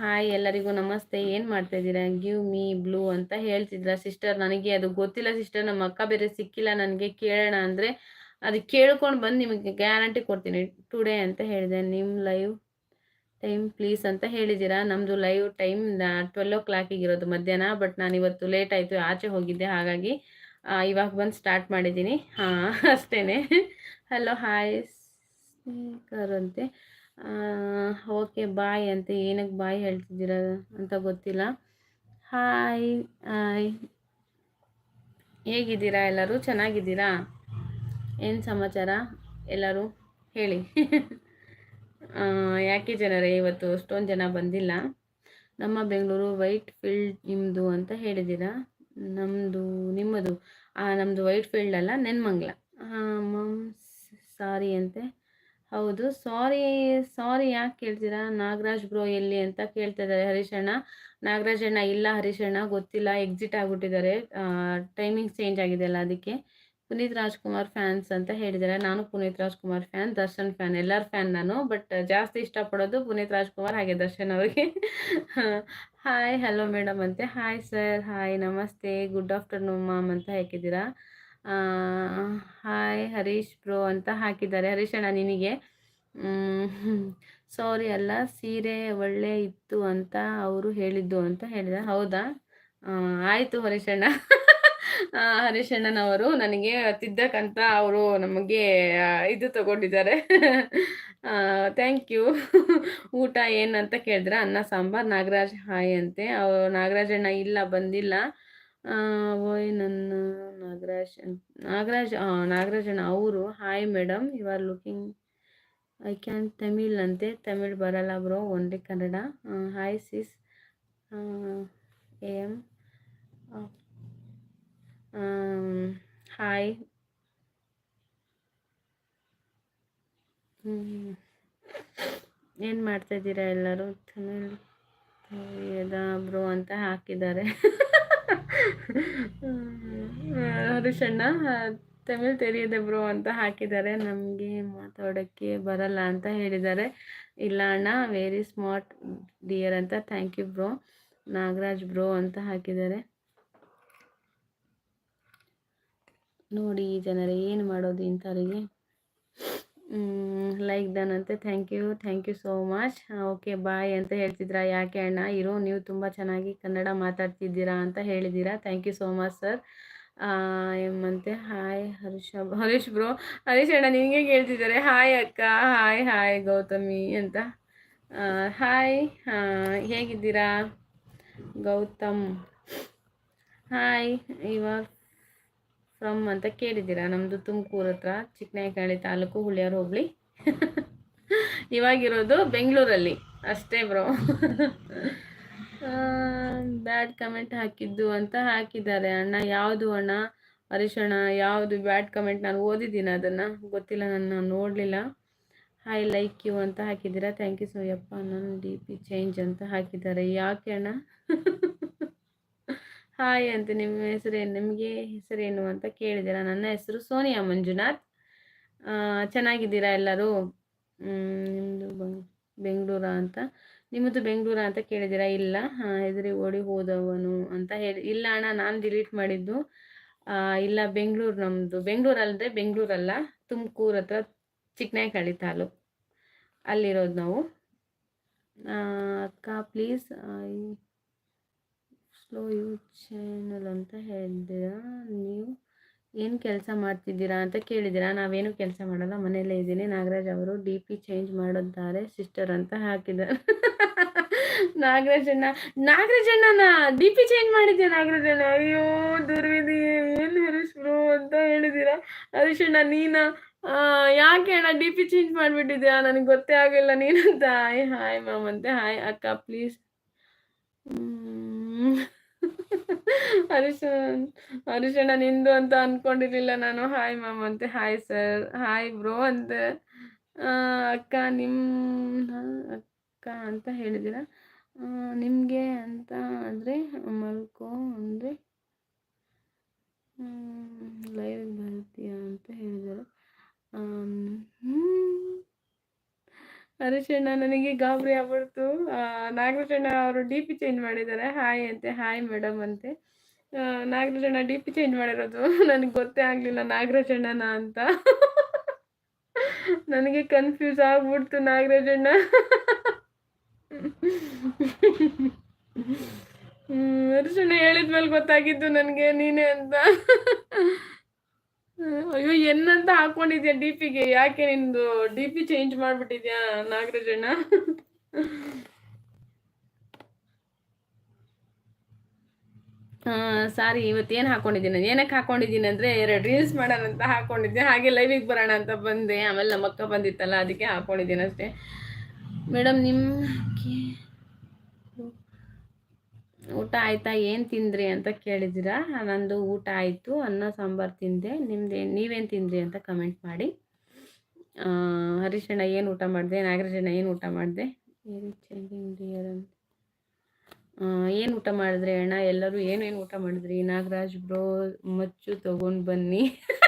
A: ಹಾಯ್ ಎಲ್ಲರಿಗೂ ನಮಸ್ತೆ. ಏನು ಮಾಡ್ತಾಯಿದ್ದೀರಾ ಗಿವ್ ಮೀ ಬ್ಲೂ ಅಂತ ಹೇಳ್ತಿದ್ರ ಸಿಸ್ಟರ್ ನನಗೆ ಅದು ಗೊತ್ತಿಲ್ಲ ಸಿಸ್ಟರ್ ನಮ್ಮ ಅಕ್ಕ ಬೇರೆ ಸಿಕ್ಕಿಲ್ಲ, ನನಗೆ ಕೇಳೋಣ ಅಂದರೆ ಅದು ಕೇಳ್ಕೊಂಡು ಬಂದು ನಿಮಗೆ ಗ್ಯಾರಂಟಿ ಕೊಡ್ತೀನಿ. ಟುಡೇ ಅಂತ ಹೇಳಿದೆ. ನಿಮ್ಮ ಲೈವ್ ಟೈಮ್ ಪ್ಲೀಸ್ ಅಂತ ಹೇಳಿದ್ದೀರಾ? ನಮ್ಮದು ಲೈವ್ ಟೈಮ್ ಟ್ವೆಲ್ ಓ ಕ್ಲಾಕಿಗಿರೋದು ಮಧ್ಯಾಹ್ನ ಬಟ್ ನಾನು ಇವತ್ತು ಲೇಟ್ ಆಯ್ತು, ಆಚೆ ಹೋಗಿದ್ದೆ. ಹಾಗಾಗಿ ಇವಾಗ ಬಂದು ಸ್ಟಾರ್ಟ್ ಮಾಡಿದ್ದೀನಿ. ಹಾಂ, ಅಷ್ಟೇನೆ. ಹಲೋ ಹಾಯ್ ಅಂತೆ ಓಕೆ, ಬಾಯ್ ಅಂತ ಏನಕ್ಕೆ ಬಾಯ್ ಹೇಳ್ತಿದ್ದೀರ ಅಂತ ಗೊತ್ತಿಲ್ಲ. ಹಾಯ್ ಹಾಯ್ ಹೇಗಿದ್ದೀರಾ ಎಲ್ಲರೂ? ಚೆನ್ನಾಗಿದ್ದೀರಾ? ಏನು ಸಮಾಚಾರ? ಎಲ್ಲರೂ ಹೇಳಿ. ಯಾಕೆ ಜನರೇ ಇವತ್ತು ಅಷ್ಟೊಂದು ಜನ ಬಂದಿಲ್ಲ? ನಮ್ಮ ಬೆಂಗಳೂರು ವೈಟ್ ಫೀಲ್ಡ್ ನಿಮ್ಮದು ಅಂತ ಹೇಳಿದ್ದೀರಾ? ನಮ್ಮದು? ನಿಮ್ಮದು ನಮ್ಮದು ವೈಟ್ ಫೀಲ್ಡ್ ಅಲ್ಲ, ನೆನ್ಮಂಗ್ಲ. ಹಾಂ ಸಾರಿ ಅಂತೆ. ಹೌದು. ಸಾರಿ ಸಾರಿ ಯಾಕೆ ಕೇಳ್ತೀರಾ? ನಾಗರಾಜ್ ಬ್ರೋ ಎಲ್ಲಿ ಅಂತ ಕೇಳ್ತಾ ಇದ್ದಾರೆ ಹರೀಶಣ್ಣ. ನಾಗರಾಜ್ ಅಣ್ಣ, ಇಲ್ಲ ಹರೀಶಣ್ಣ, ಗೊತ್ತಿಲ್ಲ. ಎಕ್ಸಿಟ್ ಆಗಿಬಿಟ್ಟಿದ್ದಾರೆ. ಟೈಮಿಂಗ್ ಚೇಂಜ್ ಆಗಿದೆ ಅಲ್ಲ ಅದಕ್ಕೆ. ಪುನೀತ್ ರಾಜ್ಕುಮಾರ್ ಫ್ಯಾನ್ಸ್ ಅಂತ ಹೇಳಿದ್ದಾರೆ. ನಾನು ಪುನೀತ್ ರಾಜ್ಕುಮಾರ್ ಫ್ಯಾನ್ ದರ್ಶನ್ ಫ್ಯಾನ್ ಎಲ್ಲರ ಫ್ಯಾನ್ ನಾನು ಬಟ್ ಜಾಸ್ತಿ ಇಷ್ಟಪಡೋದು ಪುನೀತ್ ರಾಜ್ಕುಮಾರ್ ಹಾಗೆ ದರ್ಶನ್ ಅವರಿಗೆ. ಹಾಯ್ ಹಲೋ ಮೇಡಮ್ ಅಂತೆ. ಹಾಯ್ ಸರ್ ಹಾಯ್ ನಮಸ್ತೆ ಗುಡ್ ಆಫ್ಟರ್ನೂನ್ ಮ್ಯಾಮ್ ಅಂತ ಹಾಕಿದ್ದೀರಾ ಹಾಯ್ ಹರೀಶ್ ಬ್ರೋ ಅಂತ ಹಾಕಿದ್ದಾರೆ. ಹರೀಶ್ ಅಣ್ಣ, ನಿನಗೆ? ಸಾರಿ ಅಲ್ಲ, ಸೀರೆ ಒಳ್ಳೆ ಇತ್ತು ಅಂತ ಅವರು ಹೇಳಿದ್ದು ಅಂತ ಹೇಳಿದ. ಹೌದಾ? ಆಯಿತು ಹರೀಶಣ್ಣ ಹರೀಶಣ್ಣನವರು ನನಗೆ ತಿದ್ದಕ್ಕಂತ ಅವರು ನಮಗೆ ಇದು ತಗೊಂಡಿದ್ದಾರೆ. ಥ್ಯಾಂಕ್ ಯು ಊಟ ಏನಂತ ಕೇಳಿದ್ರೆ? ಅನ್ನ ಸಾಂಬಾರ್, ನಾಗರಾಜ್ ಹಾಯ್ ಅಂತೆ. ಅವರು ನಾಗರಾಜಣ್ಣ ಇಲ್ಲ, ಬಂದಿಲ್ಲ. ಓಯ್ ನನ್ನ ನಾಗರಾಜ್ ನಾಗರಾಜ್ ನಾಗರಾಜಣ್ಣ ಅವರು hi madam you are looking I can Tamil ಅಂತೆ ತಮಿಳ್ ಬರಲ್ಲ bro only Kannada hi sis M hi ಏನು ಮಾಡ್ತಾಯಿದ್ದೀರಾ ಎಲ್ಲರೂ, ತಮಿಳ್ ಬ್ರೋ ಅಂತ ಹಾಕಿದ್ದಾರೆ. ಹರೀಶಣ್ಣ ತಮಿಳ್ ತೆರೆಯದೆ ಬ್ರೋ ಅಂತ ಹಾಕಿದ್ದಾರೆ. ನಮಗೆ ಮಾತಾಡೋಕ್ಕೆ ಬರಲ್ಲ ಅಂತ ಹೇಳಿದ್ದಾರೆ. ಇಲ್ಲ ಅಣ್ಣ ವೆರಿ ಸ್ಮಾರ್ಟ್ ಡಿಯರ್ ಅಂತ thank you bro. Nagaraj bro ಅಂತ ಹಾಕಿದ್ದಾರೆ. ನೋಡಿ ಜನರೇ ಏನು ಮಾಡೋದು ಇಂಥವ್ರಿಗೆ? ಲೈಕ್ ಡನ್ ಅಂತೆ. Thank you thank you so much okay bye ಅಂತ ಹೇಳ್ತಿದ್ರಾ? ಯಾಕೆ ಅಣ್ಣ? ಇರೋ, ನೀವು ತುಂಬ ಚೆನ್ನಾಗಿ ಕನ್ನಡ ಮಾತಾಡ್ತಿದ್ದೀರಾ ಅಂತ ಹೇಳಿದ್ದೀರಾ? Thank you so much sir ಎಂಬಂತೆ ಹಾಯ್ ಹರೀಶ್ ಹರೀಶ್ ಬ್ರೋ ಹರೀಶ್ ಅಣ್ಣ, ನಿನಗೆ ಕೇಳ್ತಿದ್ದಾರೆ ಹಾಯ್ ಅಕ್ಕ ಹಾಯ್ ಹಾಯ್ ಗೌತಮಿ ಅಂತ. ಹಾಯ್ ಹೇಗಿದ್ದೀರಾ? ಗೌತಮ್. ಹಾಯ್ ಇವಾಗ ಫ್ರಮ್ ಅಂತ ಕೇಳಿದ್ದೀರಾ? ನಮ್ಮದು ತುಮಕೂರು ಹತ್ರ ಚಿಕ್ಕನಾಯಕನಹಳ್ಳಿ ತಾಲೂಕು ಹುಳಿಯಾರು ಹೋಬಳಿ. ಇವಾಗಿರೋದು ಬೆಂಗಳೂರಲ್ಲಿ. ಅಷ್ಟೇ ಬ್ರೋ ಬ್ಯಾಡ್ ಕಮೆಂಟ್ ಹಾಕಿದ್ದು ಅಂತ ಹಾಕಿದ್ದಾರೆ. ಅಣ್ಣ, ಯಾವುದು ಅಣ್ಣ? ಹರೀಶ್ ಯಾವುದು ಬ್ಯಾಡ್ ಕಮೆಂಟ್ ನಾನು ಓದಿದ್ದೀನಿ ಅದನ್ನು. ಗೊತ್ತಿಲ್ಲ, ನಾನು ನೋಡಲಿಲ್ಲ. ಹಾಯ್ ಲೈಕ್ ಯು ಅಂತ ಹಾಕಿದ್ದೀರಾ? ಥ್ಯಾಂಕ್ ಯು ಸೋಯಪ್ಪ. ನನ್ನ ಡಿ ಪಿ ಚೇಂಜ್ ಅಂತ ಹಾಕಿದ್ದಾರೆ. ಯಾಕೆ ಅಣ್ಣ? ಹಾಯ್ ಅಂತ, ನಿಮ್ಮ ಹೆಸರೇನು? ನಿಮಗೆ ಹೆಸರೇನು ಅಂತ ಕೇಳಿದ್ದೀರಾ? ನನ್ನ ಹೆಸರು ಸೋನಿಯಾ ಮಂಜುನಾಥ್. ಚೆನ್ನಾಗಿದ್ದೀರಾ ಎಲ್ಲರೂ? ನಿಮ್ಮದು ಬೆಂಗಳೂರ ಅಂತ? ನಿಮ್ಮದು ಬೆಂಗಳೂರ ಅಂತ ಕೇಳಿದ್ದೀರಾ? ಇಲ್ಲ ಹೆದರಿ ಓಡಿ ಹೋದವನು ಅಂತ ಹೇಳಿ, ಇಲ್ಲ ಅಣ್ಣ, ನಾನು ಡಿಲೀಟ್ ಮಾಡಿದ್ದು. ಇಲ್ಲ, ಬೆಂಗಳೂರು ನಮ್ಮದು ಬೆಂಗಳೂರಲ್ಲದೆ ಬೆಂಗಳೂರಲ್ಲ, ತುಮಕೂರು ಹತ್ರ ಚಿಕ್ಕನಾಯಕಹಳ್ಳಿ ತಾಲೂಕು ಅಲ್ಲಿರೋದು ನಾವು. ಅಕ್ಕ ಪ್ಲೀಸ್ ಸ್ಲೋ ಯೂ ಚಾನಲ್ ಅಂತ ಹೇಳಿದ್ದೀರಾ ನೀವು ಏನು ಕೆಲಸ ಮಾಡ್ತಿದ್ದೀರಾ ಅಂತ ಕೇಳಿದ್ದೀರಾ? ನಾವೇನು ಕೆಲಸ ಮಾಡಲ್ಲ, ಮನೆಯಲ್ಲೇ ಇದ್ದೀನಿ. ನಾಗರಾಜ್ ಅವರು ಡಿ ಪಿ ಚೇಂಜ್ ಮಾಡಿದ್ದಾರೆ ಸಿಸ್ಟರ್ ಅಂತ ಹಾಕಿದ್ದಾರೆ. ನಾಗರಾಜಣ್ಣ ನಾಗರಾಜಣ್ಣನ ನಾಗರಾಜ್ ಡಿ ಪಿ ಚೇಂಜ್ ಮಾಡಿದ್ದೆ ನಾಗರಾಜಣ್ಣ ಅಯ್ಯೋ, ದುರ್ವಿಧಿ, ಏನು ಹರೀಶ್ ಬ್ರೋ ಅಂತ ಹೇಳಿದ್ದೀರಾ? ಹರೀಶ್ ಅಣ್ಣ, ನೀನ? ಯಾಕೆ ಅಣ್ಣ ಡಿ ಪಿ ಚೇಂಜ್ ಮಾಡಿಬಿಟ್ಟಿದ್ಯಾ? ನನಗೆ ಗೊತ್ತೇ ಆಗಿಲ್ಲ ನೀನಂತ. ಹಾಯ್ ಹಾಯ್ ಮ್ಯಾಮ್ ಅಂತೆ. ಹಾಯ್, ಅಕ್ಕ ಪ್ಲೀಸ್ ಹರೀಶ್ ಹರೀಶ್ ಹರಿಶಣ್ಣ ನಿಂದು ಅಂತ ಅನ್ಕೊಂಡಿರ್ಲಿಲ್ಲ ನಾನು. ಹಾಯ್ ಮ್ಯಾಮ್ ಅಂತೆ. ಹಾಯ್ ಸರ್ ಹಾಯ್ ಬ್ರೋ ಅಂತೆ. ಅಕ್ಕ ನಿಮ್ಮ ಅಕ್ಕ ಅಂತ ಹೇಳಿದಿರ ನಿಮಗೆ ಅಂತ ಅಂದರೆ, ಮಲ್ಕೋ ಅಂದರೆ ಲೈವ್ ಬರ್ತೀಯಾ ಅಂತ ಹೇಳಿದ್ದಾರೆ. ಹರೀಶ್ ಅಣ್ಣ ನನಗೆ ಗಾಬರಿ ಆಗ್ಬಿಡ್ತು. ನಾಗರಾಜಣ್ಣ ಅವರು ಡಿ ಪಿ ಚೇಂಜ್ ಮಾಡಿದ್ದಾರೆ. ಹಾಯ್ ಅಂತೆ. ಹಾಯ್ ಮೇಡಮ್ ಅಂತೆ. ನಾಗರಾಜಣ್ಣ ನಾಗರಾಜ್ ಡಿ ಪಿ ಚೇಂಜ್ ಮಾಡಿರೋದು. ನನಗೆ ಗೊತ್ತೇ ಆಗಲಿಲ್ಲ ನಾಗರಾಜಣ್ಣನ ಅಂತ. ನನಗೆ ಕನ್ಫ್ಯೂಸ್ ಆಗ್ಬಿಡ್ತು ನಾಗರಾಜಣ್ಣ ಹ್ಮ್, ಹರೀಶ್ ಅಣ್ಣ ಹೇಳಿದ್ಮೇಲೆ ಗೊತ್ತಾಗಿದ್ದು ನನಗೆ ನೀನೇ ಅಂತ. ಅಯ್ಯೋ ಎನ್ ಅಂತ ಹಾಕೊಂಡಿದ್ಯಾ ಡಿ ಪಿಗೆ ಯಾಕೆ ನಿಂದು ಡಿ ಪಿ ಚೇಂಜ್ ಮಾಡ್ಬಿಟ್ಟಿದ್ಯಾ ನಾಗರಾಜಣ್ಣ? ಸಾರಿ ಇವತ್ತೇನು ಹಾಕೊಂಡಿದ್ದೀನಿ? ಏನಕ್ಕೆ ಹಾಕೊಂಡಿದ್ದೀನಿ ಅಂದರೆ ಎರಡು ರೀಲ್ಸ್ ಮಾಡೋಣ ಅಂತ ಹಾಕೊಂಡಿದ್ದೆ. ಹಾಗೆ ಲೈವಿಗೆ ಬರೋಣ ಅಂತ ಬಂದೆ. ಆಮೇಲೆ ನಮ್ಮ ಅಕ್ಕ ಬಂದಿತ್ತಲ್ಲ, ಅದಕ್ಕೆ ಹಾಕೊಂಡಿದ್ದೀನಿ ಅಷ್ಟೇ. ಮೇಡಮ್, ನಿಮಗೆ ಊಟ ಆಯ್ತಾ ಏನು ತಿಂದ್ರಿ ಅಂತ ಕೇಳಿದ್ದೀರಾ? ನಂದು ಊಟ ಆಯಿತು ಅನ್ನ ಸಾಂಬಾರು ತಿಂದೆ. ನಿಮ್ದು ನೀವೇನು ತಿಂದ್ರಿ ಅಂತ ಕಮೆಂಟ್ ಮಾಡಿ. ಆ, ಹರೀಶ್ ಅಣ್ಣ ಏನು ಊಟ ಮಾಡಿದೆ? ನಾಗರಾಜ್ ಅಣ್ಣ ಏನು ಊಟ ಮಾಡಿದೆ? ಏನು ಊಟ ಮಾಡಿದ್ರಿ ಅಣ್ಣ? ಎಲ್ಲರೂ ಏನೇನು ಊಟ ಮಾಡಿದ್ರಿ? ನಾಗರಾಜ್ ಬ್ರೋ ಮಚ್ಚು ತಗೊಂಡು ಬನ್ನಿ.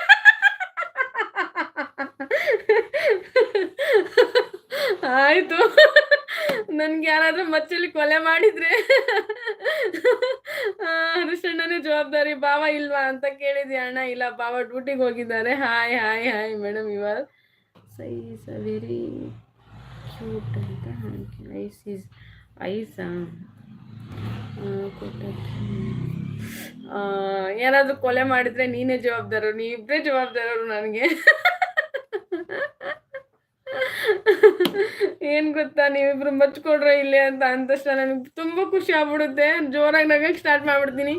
A: ಆಯಿತು. ನನ್ಗೆ ಯಾರಾದ್ರೂ ಮಚ್ಚಲ್ಲಿ ಕೊಲೆ ಮಾಡಿದ್ರೆ? ಹರೀಶಣ್ಣನೇ ಜವಾಬ್ದಾರಿ ಬಾವ ಇಲ್ವಾ ಅಂತ ಕೇಳಿದ್ವಿ. ಅಣ್ಣ, ಇಲ್ಲ ಬಾವ ಡ್ಯೂಟಿಗೆ ಹೋಗಿದ್ದಾರೆ. ಹಾಯ್ ಹಾಯ್ ಹಾಯ್, ಮೇಡಮ್, ಇವಾಗ. ಸೈ ವೆರಿ ಕ್ಯೂಟ್ ಅಂತ ಐಸ್ ಈಸ್ ಐಸಾ ಏನಾದರೂ ಕೊಲೆ ಮಾಡಿದ್ರೆ ನೀನೇ ಜವಾಬ್ದಾರರು ಇಬ್ಬರೇ ಜವಾಬ್ದಾರರು ನನಗೆ. ಏನ್ ಗೊತ್ತಾ, ನೀವಿಬ್ರು ಮಚ್ಕೊಡ್ರ ಇಲ್ಲೇ ಅಂತ ಅಂದ ನನಗೆ ತುಂಬಾ ಖುಷಿ ಆಗ್ಬಿಡುತ್ತೆ. ಜೋರಾಗಿ ನಗಕ್ಕೆ ಸ್ಟಾರ್ಟ್ ಮಾಡ್ಬಿಡ್ತೀನಿ.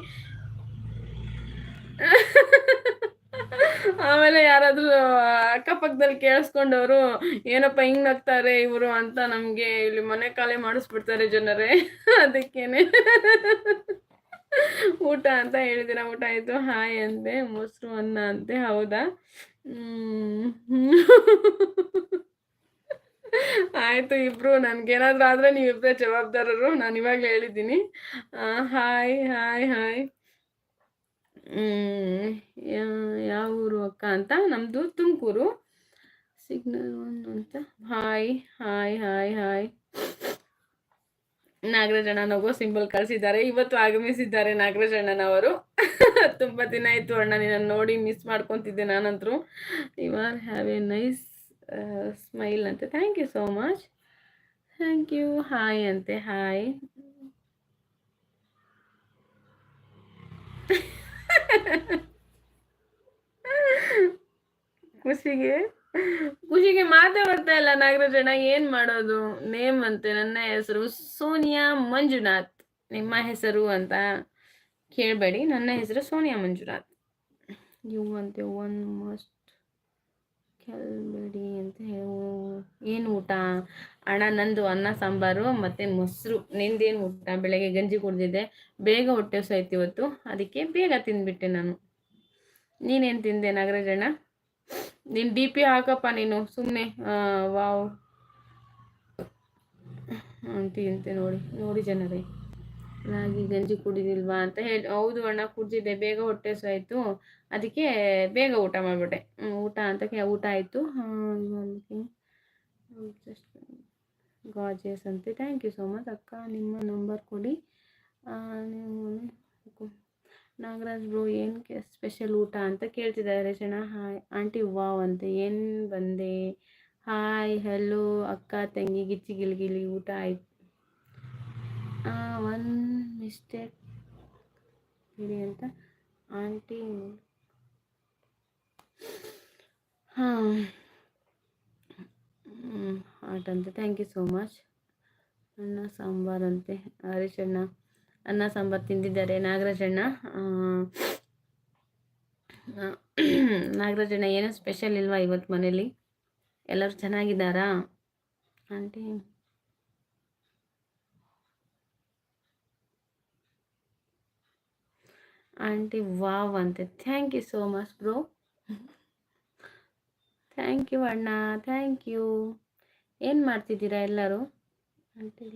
A: ಆಮೇಲೆ ಯಾರಾದ್ರೂ ಅಕ್ಕಪಕ್ಕದಲ್ಲಿ ಕೇಳಿಸ್ಕೊಂಡವ್ರು, ಏನಪ್ಪ ಹಿಂಗ್ ನಗ್ತಾರೆ ಇವರು ಅಂತ ನಮ್ಗೆ ಇಲ್ಲಿ ಮನೆ ಖಾಲಿ ಮಾಡಿಸ್ಬಿಡ್ತಾರೆ ಜನರೇ. ಅದಕ್ಕೇನೆ. ಊಟ ಅಂತ ಹೇಳಿದಿರ, ಊಟ ಆಯ್ತು. ಹಾಯ್ ಅಂದೆ, ಮೊಸರು ಅನ್ನ ಅಂತೆ, ಹೌದಾ? ಹ್ಮ್. ಆಯ್ತು, ಇಬ್ರು ನನ್ಗೇನಾದ್ರೂ ಆದ್ರೆ ನೀವಿಬ್ರೇ ಜವಾಬ್ದಾರರು. ನಾನು ಇವಾಗ ಹೇಳಿದ್ದೀನಿ. Hi hi hi. ಯಾವ ಊರು ಅಕ್ಕ ಅಂತ? ನಮ್ದು ತುಮಕೂರು. ಸಿಗ್ನಲ್ ಒಂದು ಅಂತ. Hi hi hi hi. ನಾಗರಾಜಣ್ಣ ನಗೋ ಸಿಂಬಲ್ ಕಳಿಸಿದ್ದಾರೆ. ಇವತ್ತು ಆಗಮಿಸಿದ್ದಾರೆ ನಾಗರಾಜಣ್ಣನವರು. ತುಂಬ ದಿನ ಆಯ್ತು ಅಣ್ಣ ನಿನ್ನ ನೋಡಿ ಮಿಸ್ ಮಾಡ್ಕೊತಿದ್ದೆ ನಾನಂತರೂ. You are have a nice smile ಅಂತೆ thank you so much thank you hi ಅಂತೆ ಹಾಯ್ ಖುಷಿಗೆ ಖುಷಿಗೆ ಮಾತೇ ಬರ್ತಾ ಇಲ್ಲ ನಾಗರಾಜಣ್ಣ ಏನ್ ಮಾಡೋದು? ನೇಮ್ ಅಂತೆ ನನ್ನ ಹೆಸರು ಸೋನಿಯಾ ಮಂಜುನಾಥ್. ನಿಮ್ಮ ಹೆಸರು ಅಂತ ಕೇಳಬೇಡಿ. ನನ್ನ ಹೆಸರು ಸೋನಿಯಾ ಮಂಜುನಾಥ್. ಯು ಅಂತೆ ಒನ್ ಮಸ್ಟ್ ಕೇಳಬೇಡಿ ಅಂತ ಹೇಳೋ. ಏನು ಊಟ? ಅಣ್ಣ ನಂದು ಅನ್ನ, ಸಾಂಬಾರು ಮತ್ತು ಮೊಸರು. ನಿಂದೇನು ಊಟ? ಬೆಳಗ್ಗೆ ಗಂಜಿ ಕುಡ್ದಿದ್ದೆ. ಬೇಗ ಹೊಟ್ಟೆ ಸೋಯ್ತು ಇವತ್ತು. ಅದಕ್ಕೆ ಬೇಗ ತಿಂದ್ಬಿಟ್ಟೆ ನಾನು. ನೀನೇನು ತಿಂದೆ ನಾಗರಾಜಣ್ಣ? ನೀನು ಡಿ ಪಿ ಹಾಕಪ್ಪ ನೀನು. ಸುಮ್ಮನೆ ವಾವ್. ಅಂತೆ ನೋಡಿ. ನೋಡಿ ಜನರೇ. ರಾಗಿ ಗಂಜಿ ಕುಡಿದಿಲ್ವಾ ಅಂತ ಹೇಳಿ, ಹೌದು ಅಣ್ಣ ಕುಡಿದಿದ್ದೆ, ಬೇಗ ಹೊಟ್ಟೆ ಆಯಿತು ಅದಕ್ಕೆ ಬೇಗ ಊಟ ಮಾಡಿಬಿಟ್ಟೆ. ಊಟ ಅಂತ ಕೇ- ಊಟ ಆಯಿತು. ಜಸ್ಟ್ ಗಾಜೆಸ್ ಅಂತೆ. ಥ್ಯಾಂಕ್ ಯು ಸೋ ಮಚ್ ಅಕ್ಕ, ನಿಮ್ಮ ನಂಬರ್ ಕೊಡಿ. ನಾಗರಾಜ್ ಬ್ರೋ ಏನು ಸ್ಪೆಷಲ್ ಊಟ ಅಂತ ಕೇಳ್ತಿದ್ದಾರೆ ಜನ ಹಾಯ್ ಆಂಟಿ ವಾವ್ ಅಂತ ಏನು ಬಂದೆ? ಹಾಯ್ ಹಲೋ ಅಕ್ಕ, ತಂಗಿ, ಗಿಚ್ಚಿ, ಗಿಲ್ಗಿಲಿ, ಊಟ ಆಯ್ತು. ಒನ್ ಮಿಸ್ಟೇಕ್ ಇಡಿ ಅಂತ. ಆಂಟಿ ಹಾಂ. ಅಂತೆ ಥ್ಯಾಂಕ್ ಯು ಸೋ ಮಚ್ ಅನ್ನ ಸಾಂಬಾರಂತೆ ಹರೀಶ್ ಅಣ್ಣ. ಅನ್ನ, ಸಾಂಬಾರು ತಿಂದಿದ್ದಾರೆ. ನಾಗರಾಜಣ್ಣ ನಾಗರಾಜಣ್ಣ ಏನೋ ಸ್ಪೆಷಲ್ ಇಲ್ವಾ ಇವತ್ತು ಮನೇಲಿ? ಎಲ್ಲರೂ ಚೆನ್ನಾಗಿದ್ದಾರಾ? ಆಂಟಿ ಆಂಟಿ ವಾವ್ ಅಂತೆ. Thank you so much bro thank you ಅಣ್ಣ. ಥ್ಯಾಂಕ್ ಯು ಏನು ಮಾಡ್ತಿದ್ದೀರಾ ಎಲ್ಲರೂ? ಆಂಟಿ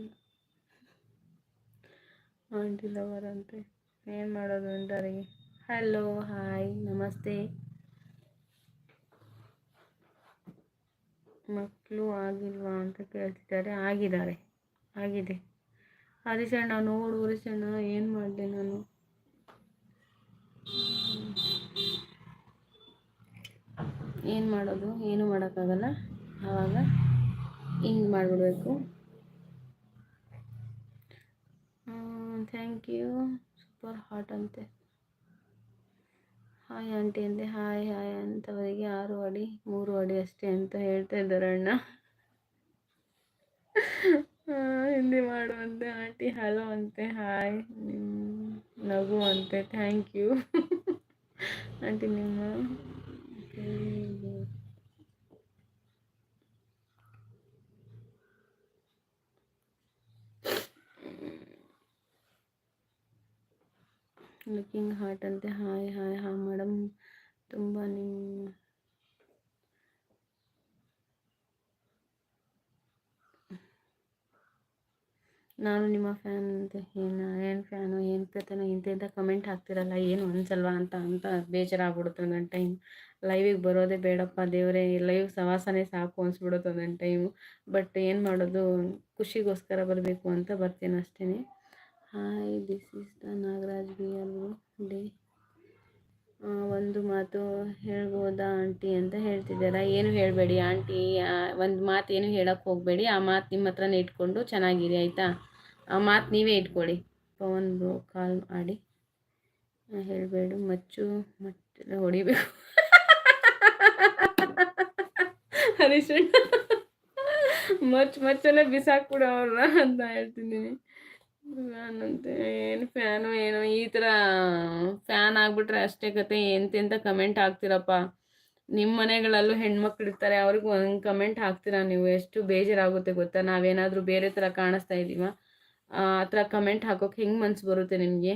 A: ಆಂಟಿ ಲವರ್ ಅಂತೆ. ಏನು ಮಾಡೋದು ಅಂತಾರೆ ಹಲೋ ಹಾಯ್ ನಮಸ್ತೆ. ಮಕ್ಕಳು ಆಗಿಲ್ವಾ ಅಂತ ಕೇಳ್ತಿದ್ದಾರೆ. ಆಗಿದ್ದಾರೆ. ಆಗಿದೆ. ಹರಿಶಣ್ಣ ನೋಡು ಹರಿಶಣ್ಣ ಏನು ಮಾಡಿದೆ ನಾನು? ಏನು ಮಾಡೋದು, ಏನು ಮಾಡೋಕ್ಕಾಗಲ್ಲ. ಆವಾಗ ಹಿಂಗೆ ಮಾಡಿಬಿಡ್ಬೇಕು. ಥ್ಯಾಂಕ್ ಯು ಸೂಪರ್ ಹಾಟ್ ಅಂತೆ. ಹಾಯ್ ಆಂಟಿ ಅಂತೆ ಹಾಯ್ ಹಾಯ್ ಅಂತವರಿಗೆ ಆರು ಅಡಿ, ಮೂರು ಅಡಿ ಅಷ್ಟೇ ಅಂತ ಹೇಳ್ತಾ ಇದ್ದಾರೆ ಅಣ್ಣ. ಹಿಂದಿ ಮಾಡುವಂತೆ ಆಂಟಿ ಹಲೋ ಅಂತೆ. ಹಾಯ್ ನಿಮ್ಮ ನಗು ಅಂತೆ. ಥ್ಯಾಂಕ್ ಯು ಆಂಟಿ ನಿಮ್ಮ ಲುಕಿಂಗ್ ಹಾರ್ಟ್ ಅಂತೆ ಹಾಯ್ ಹಾಯ್ ಹಾಯ್ ಮೇಡಮ್ ತುಂಬ ನಿಮ್ಮ ನಾನು ನಿಮ್ಮ ಫ್ಯಾನ್ ಅಂತ ಏನು ಏನು ಫ್ಯಾನು, ಏನು ಪ್ರತನ ಇಂಥ ಕಮೆಂಟ್ ಹಾಕ್ತಿರಲ್ಲ, ಏನು ಅನ್ಸಲ್ವಾ ಅಂತ ಅಂತ ಬೇಜಾರಾಗ್ಬಿಡುತ್ತೆ ಒಂದೊಂದು ಟೈಮ್ ಲೈವಿಗೆ ಬರೋದೇ ಬೇಡಪ್ಪ ದೇವರೇ ಲೈವ್ ಸವಾಸನೇ ಸಾಕು ಅನ್ಸ್ಬಿಡುತ್ತೆ ಒಂದೊಂದು ಟೈಮು ಬಟ್ ಏನು ಮಾಡೋದು, ಖುಷಿಗೋಸ್ಕರ ಬರಬೇಕು ಅಂತ ಬರ್ತೀನಿ ಅಷ್ಟೇ hi this is the Nagaraj B ಅವರು ಡೇ ಒಂದು ಮಾತು ಹೇಳ್ಬೋದಾ ಆಂಟಿ ಅಂತ ಹೇಳ್ತಿದ್ದಾರೆ? ಏನು ಹೇಳಬೇಡಿ ಆಂಟಿ ಒಂದು ಮಾತು ಏನು ಹೇಳೋಕ್ಕೆ ಹೋಗಬೇಡಿ, ಆ ಮಾತು ನಿಮ್ಮ ಹತ್ರನೇ ಇಟ್ಕೊಂಡು ಚೆನ್ನಾಗಿರಿ, ಆಯಿತಾ? ಆ ಮಾತು ನೀವೇ ಇಟ್ಕೊಳ್ಳಿ. ಪವನ್ ಬ್ರೋ ಕಾಲ್ ಮಾಡಿ. ಹೇಳಬೇಡು, ಮಚ್ಚು ಮತ್ತೆ ಹೊಡಿಬೇಕು. ಹರೀಶಣ್ಣ ಮಚ್ ಮಚ್ಚೆಲ್ಲ ಬಿಸಾಕ್ಬಿಡು ಅವ್ರನ್ನ ಅಂತ ಹೇಳ್ತಿದ್ದೀನಿ. ಅಂತ ಏನು ಫ್ಯಾನು ಏನು, ಈ ಥರ ಫ್ಯಾನ್ ಆಗಿಬಿಟ್ರೆ ಅಷ್ಟೇ ಕತೆ. ಎಂತೆಂಥ ಕಮೆಂಟ್ ಹಾಕ್ತಿರಪ್ಪ. ನಿಮ್ಮ ಮನೆಗಳಲ್ಲೂ ಹೆಣ್ಮಕ್ಳು ಇರ್ತಾರೆ, ಅವ್ರಿಗೂ ಒಂದು ಕಮೆಂಟ್ ಹಾಕ್ತೀರಾ ನೀವು? ಎಷ್ಟು ಬೇಜಾರಾಗುತ್ತೆ ಗೊತ್ತಾ? ನಾವೇನಾದರೂ ಬೇರೆ ಥರ ಕಾಣಿಸ್ತಾ ಇದ್ದೀವ ಆ ಥರ ಕಮೆಂಟ್ ಹಾಕೋಕೆ ಹೆಂಗೆ ಮನ್ಸು ಬರುತ್ತೆ ನಿಮಗೆ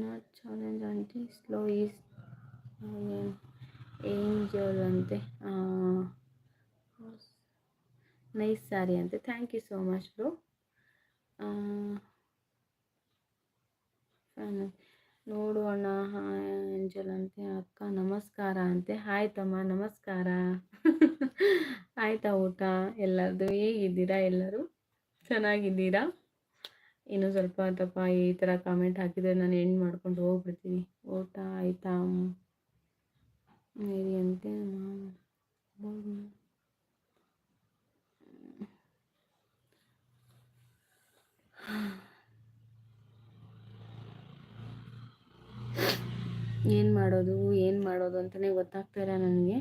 A: not challenge aunty slow is angel ಅಂತೆ ನೈಸ್ ಸ್ಯಾರಿ ಅಂತೆ thank you so much bro fan ನೋಡು ಅಣ್ಣ ಹಾಯ್ ಏಂಜಲ್ ಅಂತೆ, ಅಕ್ಕ ನಮಸ್ಕಾರ ಅಂತೆ. ಹಾಯ್ ತಮ್ಮ ನಮಸ್ಕಾರ. ಆಯ್ತಾ ಊಟ ಎಲ್ಲರದು? ಹೇಗಿದ್ದೀರಾ ಎಲ್ಲರೂ? ಚೆನ್ನಾಗಿದ್ದೀರಾ? ಇನ್ನೂ ಸ್ವಲ್ಪ ತಪ್ಪ, ಈ ಥರ ಕಾಮೆಂಟ್ ಹಾಕಿದರೆ ನಾನು ಎಂಡ್ ಮಾಡ್ಕೊಂಡು ಹೋಗ್ಬಿಡ್ತೀನಿ. ಊಟ ಆಯಿತಾ? ಮೇರಿ ಅಂತೆ ಏನು ಮಾಡೋದು ಏನು ಮಾಡೋದು ಅಂತಲೇ ಗೊತ್ತಾಗ್ತಾ ಇಲ್ಲ ನನಗೆ.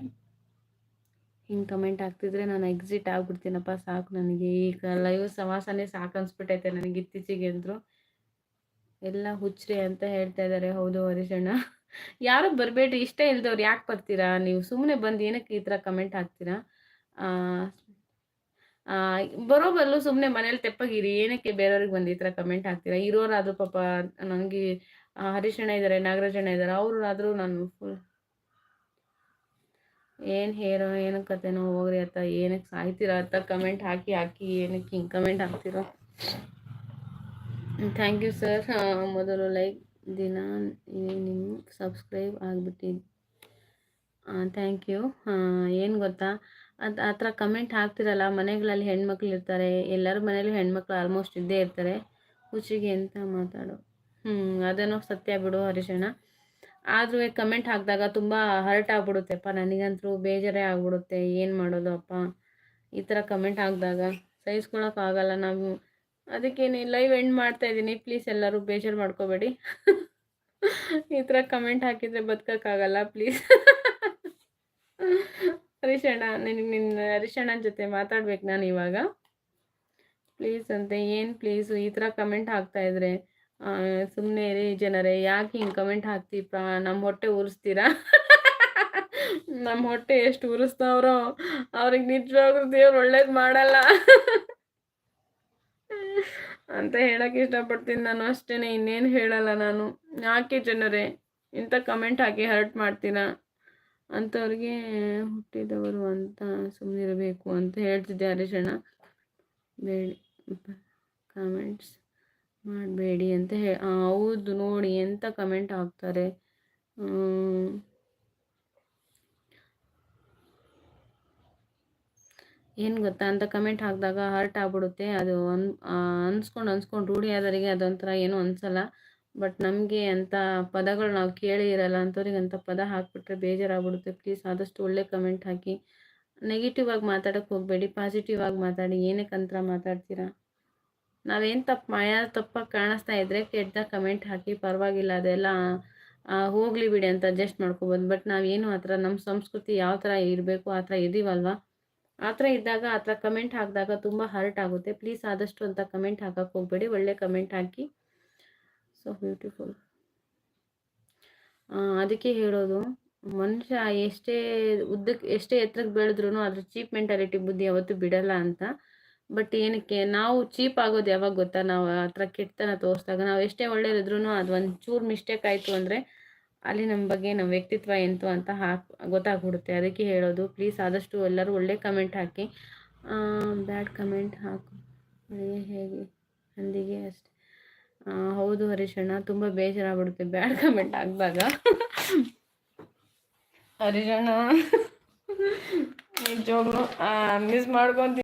A: ಹಿಂಗೆ ಕಮೆಂಟ್ ಆಗ್ತಿದ್ರೆ ನಾನು ಎಕ್ಸಿಟ್ ಆಗ್ಬಿಡ್ತೀನಪ್ಪ, ಸಾಕು ನನಗೆ. ಈಗ ಲೈವ್ ಸವಾಸನೇ ಸಾಕು ಅನ್ಸ್ಬಿಟ್ಟೈತೆ ನನಗೆ ಇತ್ತೀಚೆಗೆ ಅಂದರು. ಎಲ್ಲ ಹುಚ್ಚ್ರಿ ಅಂತ ಹೇಳ್ತಾ ಇದ್ದಾರೆ ಹೌದು ಹರಿಶಣ್ಣ. ಯಾರು ಬರಬೇಡ್ರಿ, ಇಷ್ಟ ಇಲ್ದವ್ರು ಯಾಕೆ ಬರ್ತೀರಾ? ನೀವು ಸುಮ್ಮನೆ ಬಂದು ಏನಕ್ಕೆ ಈ ಥರ ಕಮೆಂಟ್ ಹಾಕ್ತೀರಾ? ಬರೋ ಬರಲು ಸುಮ್ಮನೆ ಮನೇಲಿ ತೆಪ್ಪಗಿರಿ. ಏನಕ್ಕೆ ಬೇರೆಯವ್ರಿಗೆ ಬಂದು ಈ ಥರ ಕಮೆಂಟ್ ಹಾಕ್ತೀರಾ? ಇರೋರಾದರೂ ಪಾಪ ನನಗೆ ಹರೀಶಣ್ಣ ಇದ್ದಾರೆ ನಾಗರಾಜಣ್ಣ ಇದ್ದಾರೆ ಅವರು ಆದರೂ ನಾನು ಫುಲ್ ಏನು ಹೇರೋ, ಏನು ಕತೆನೋ ಹೋಗ್ರಿ ಅತ್ತ, ಏನಕ್ಕೆ ಸಾಯ್ತೀರಾ ಅತ್ತ ಕಮೆಂಟ್ ಹಾಕಿ ಹಾಕಿ, ಏನಕ್ಕೆ ಹಿಂಗೆ ಕಮೆಂಟ್ ಹಾಕ್ತಿರೋ. ಥ್ಯಾಂಕ್ ಯು ಸರ್ ಮೊದಲು ಲೈಕ್ ದಿನ ನಿಮ್ಮ ಸಬ್ಸ್ಕ್ರೈಬ್ ಆಗಿಬಿಟ್ಟಿದ್ದು ಥ್ಯಾಂಕ್ ಯು ಏನು ಗೊತ್ತಾ? ಅದು ಆ ಥರ ಕಮೆಂಟ್ ಹಾಕ್ತಿರಲ್ಲ, ಮನೆಗಳಲ್ಲಿ ಹೆಣ್ಮಕ್ಳು ಇರ್ತಾರೆ, ಎಲ್ಲರ ಮನೇಲೂ ಹೆಣ್ಮಕ್ಳು ಆಲ್ಮೋಸ್ಟ್ ಇದ್ದೇ ಇರ್ತಾರೆ. ಹುಚ್ಚಿಗೆ ಅಂತ ಮಾತಾಡೋ? ಹ್ಞೂ ಅದೇನೋ ಸತ್ಯ ಬಿಡು ಹರಿಶಣ ಆದ್ರೂ ಕಮೆಂಟ್ ಹಾಕಿದಾಗ ತುಂಬ ಹರ್ಟ್ ಆಗ್ಬಿಡುತ್ತೆಪ್ಪ. ನನಗಂತೂ ಬೇಜಾರೇ ಆಗ್ಬಿಡುತ್ತೆ. ಏನು ಮಾಡೋದು ಅಪ್ಪ? ಈ ಥರ ಕಮೆಂಟ್ ಹಾಕಿದಾಗ ಸಹಿಸ್ಕೊಳಕ್ಕಾಗಲ್ಲ ನಾವು. ಅದಕ್ಕೆ ನೀ ಲೈವ್ ಎಂಡ್ ಮಾಡ್ತಾ ಇದ್ದೀನಿ ಪ್ಲೀಸ್ ಎಲ್ಲರೂ ಬೇಜಾರು ಮಾಡ್ಕೋಬೇಡಿ. ಈ ಥರ ಕಮೆಂಟ್ ಹಾಕಿದರೆ ಆಗಲ್ಲ ಪ್ಲೀಸ್ ಹರಿಶಣ್ಣ ನಿನಗೆ ನಿನ್ನ ಹರಿಶಣ್ಣನ ಜೊತೆ ಮಾತಾಡ್ಬೇಕು ನಾನು ಇವಾಗ. ಪ್ಲೀಸ್ ಅಂತೆ, ಏನು ಪ್ಲೀಸು ಈ ಥರ ಕಮೆಂಟ್ ಹಾಕ್ತಾಯಿದ್ರೆ ಸುಮ್ಮನೆ ರೀ ಜನರೇ, ಯಾಕೆ ಹಿಂಗೆ ಕಮೆಂಟ್ ಹಾಕ್ತೀಪ್ಪ ನಮ್ಮ ಹೊಟ್ಟೆ ಉರಿಸ್ತೀರಾ? ನಮ್ಮ ಹೊಟ್ಟೆ ಎಷ್ಟು ಉರಿಸ್ತಾವ್ರೋ ಅವ್ರಿಗೆ ನಿಜವಾಗ್ಲೂ ದೇವ್ರು ಒಳ್ಳೇದು ಮಾಡಲ್ಲ. ಅಂತ ಹೇಳಕ್ಕೆ ಇಷ್ಟಪಡ್ತೀನಿ ನಾನು ಅಷ್ಟೇ ಇನ್ನೇನು ಹೇಳಲ್ಲ ನಾನು. ಯಾಕೆ ಜನರೇ, ಇಂಥ ಕಮೆಂಟ್ ಹಾಕಿ ಹರ್ಟ್ ಮಾಡ್ತೀರಾ? ಅಂಥವ್ರಿಗೆ ಹುಟ್ಟಿದವರು ಅಂತ ಸುಮ್ಮನಿರಬೇಕು ಅಂತ ಹೇಳ್ತಿದ್ದೆ ಹರೀಶಣ್ಣ. ಬೇಡಿ ಕಾಮೆಂಟ್ಸ್ ಮಾಡಬೇಡಿ ಅಂತ ಹೇಳಿ ಹೌದು ನೋಡಿ ಎಂಥ ಕಮೆಂಟ್ ಹಾಕ್ತಾರೆ. ಏನು ಗೊತ್ತಾ ಅಂತ ಕಮೆಂಟ್ ಹಾಕಿದಾಗ ಹರ್ಟ್ ಆಗ್ಬಿಡುತ್ತೆ. ಅದು ಅನ್ ಅನ್ಸ್ಕೊಂಡು ಅನ್ಸ್ಕೊಂಡು ರೂಢಿ ಆದವರಿಗೆ ಅದೊಂಥರ ಏನೂ ಅನಿಸಲ್ಲ. ಬಟ್ ನಮಗೆ ಅಂಥ ಪದಗಳು ನಾವು ಕೇಳಿ ಇರಲ್ಲ ಅಂಥವ್ರಿಗೆ ಅಂಥ ಪದ ಹಾಕಿಬಿಟ್ರೆ ಬೇಜಾರಾಗ್ಬಿಡುತ್ತೆ. ಪ್ಲೀಸ್ ಆದಷ್ಟು ಒಳ್ಳೆ ಕಮೆಂಟ್ ಹಾಕಿ. ನೆಗೆಟಿವ್ ಆಗಿ ಮಾತಾಡೋಕ್ಕೆ ಹೋಗಬೇಡಿ ಪಾಸಿಟಿವ್ ಆಗಿ ಮಾತಾಡಿ. ಏನಕ್ಕೆ ಅಂತ ಮಾತಾಡ್ತೀರಾ? ನಾವೇನು ತಪ್ಪು ಮಾಯ ತಪ್ಪಾಗಿ ಕಾಣಿಸ್ತಾ ಇದ್ದರೆ ಕೆಟ್ಟದಾಗ ಕಮೆಂಟ್ ಹಾಕಿ ಪರವಾಗಿಲ್ಲ, ಅದೆಲ್ಲ ಹೋಗಲಿ ಬಿಡಿ ಅಂತ ಅಡ್ಜಸ್ಟ್ ಮಾಡ್ಕೋಬೋದು. ಬಟ್ ನಾವೇನು ಆ ಥರ ನಮ್ಮ ಸಂಸ್ಕೃತಿ ಯಾವ ಥರ ಇರಬೇಕು, ಆ ಥರ ಇದ್ದೀವಲ್ವ? ಆ ಥರ ಇದ್ದಾಗ, ಆ ಥರ ಕಮೆಂಟ್ ಹಾಕಿದಾಗ ತುಂಬ ಹರ್ಟ್ ಆಗುತ್ತೆ. ಪ್ಲೀಸ್ ಆದಷ್ಟು ಅಂತ ಕಮೆಂಟ್ ಹಾಕಕ್ಕೆ ಹೋಗಬೇಡಿ. ಒಳ್ಳೆ ಕಮೆಂಟ್ ಹಾಕಿ. ಸೊ ಬ್ಯೂಟಿಫುಲ್ ಅದಕ್ಕೆ ಹೇಳೋದು, ಮನುಷ್ಯ ಎಷ್ಟೇ ಉದ್ದಕ್ಕೆ ಎಷ್ಟೇ ಎತ್ತರಕ್ಕೆ ಬೆಳೆದ್ರೂ ಅದ್ರ ಚೀಪ್ ಮೆಂಟಾಲಿಟಿ ಬುದ್ಧಿ ಯಾವತ್ತೂ ಬಿಡಲ್ಲ ಅಂತ. ಬಟ್ ಏನಕ್ಕೆ? ನಾವು ಚೀಪ್ ಆಗೋದು ಯಾವಾಗ ಗೊತ್ತಾ? ನಾವು ಆ ಥರ ಕೆಟ್ಟತನ ತೋರಿಸಿದಾಗ ನಾವು ಎಷ್ಟೇ ಒಳ್ಳೇದಿದ್ರು ಅದು ಒಂದು ಚೂರು ಮಿಸ್ಟೇಕ್ ಆಯಿತು ಅಂದರೆ ಅಲ್ಲಿ ನಮ್ಮ ಬಗ್ಗೆ ನಮ್ಮ ವ್ಯಕ್ತಿತ್ವ ಎಂತು ಅಂತ ಹಾಕ್, ಗೊತ್ತಾಗ್ಬಿಡುತ್ತೆ. ಅದಕ್ಕೆ ಹೇಳೋದು ಪ್ಲೀಸ್ ಆದಷ್ಟು ಎಲ್ಲರೂ ಒಳ್ಳೆ ಕಮೆಂಟ್ ಹಾಕಿ. ಬ್ಯಾಡ್ ಕಮೆಂಟ್ ಹಾಕು. ಹೇಗೆ? ಅಂದಿಗೆ ಅಷ್ಟೆ. ಹೌದು ಹರೀಶಣ್ಣ ತುಂಬ ಬೇಜಾರಾಗ್ಬಿಡುತ್ತೆ. ಬ್ಯಾಡ್ ಕಮೆಂಟ್ ಹಾಕಿದಾಗ ಹರೀಶಣ್ಣ ನಿಜವಾಗ್ಲೂ ಮಿಸ್ ಮಾಡ್ಕೊತೀನಿ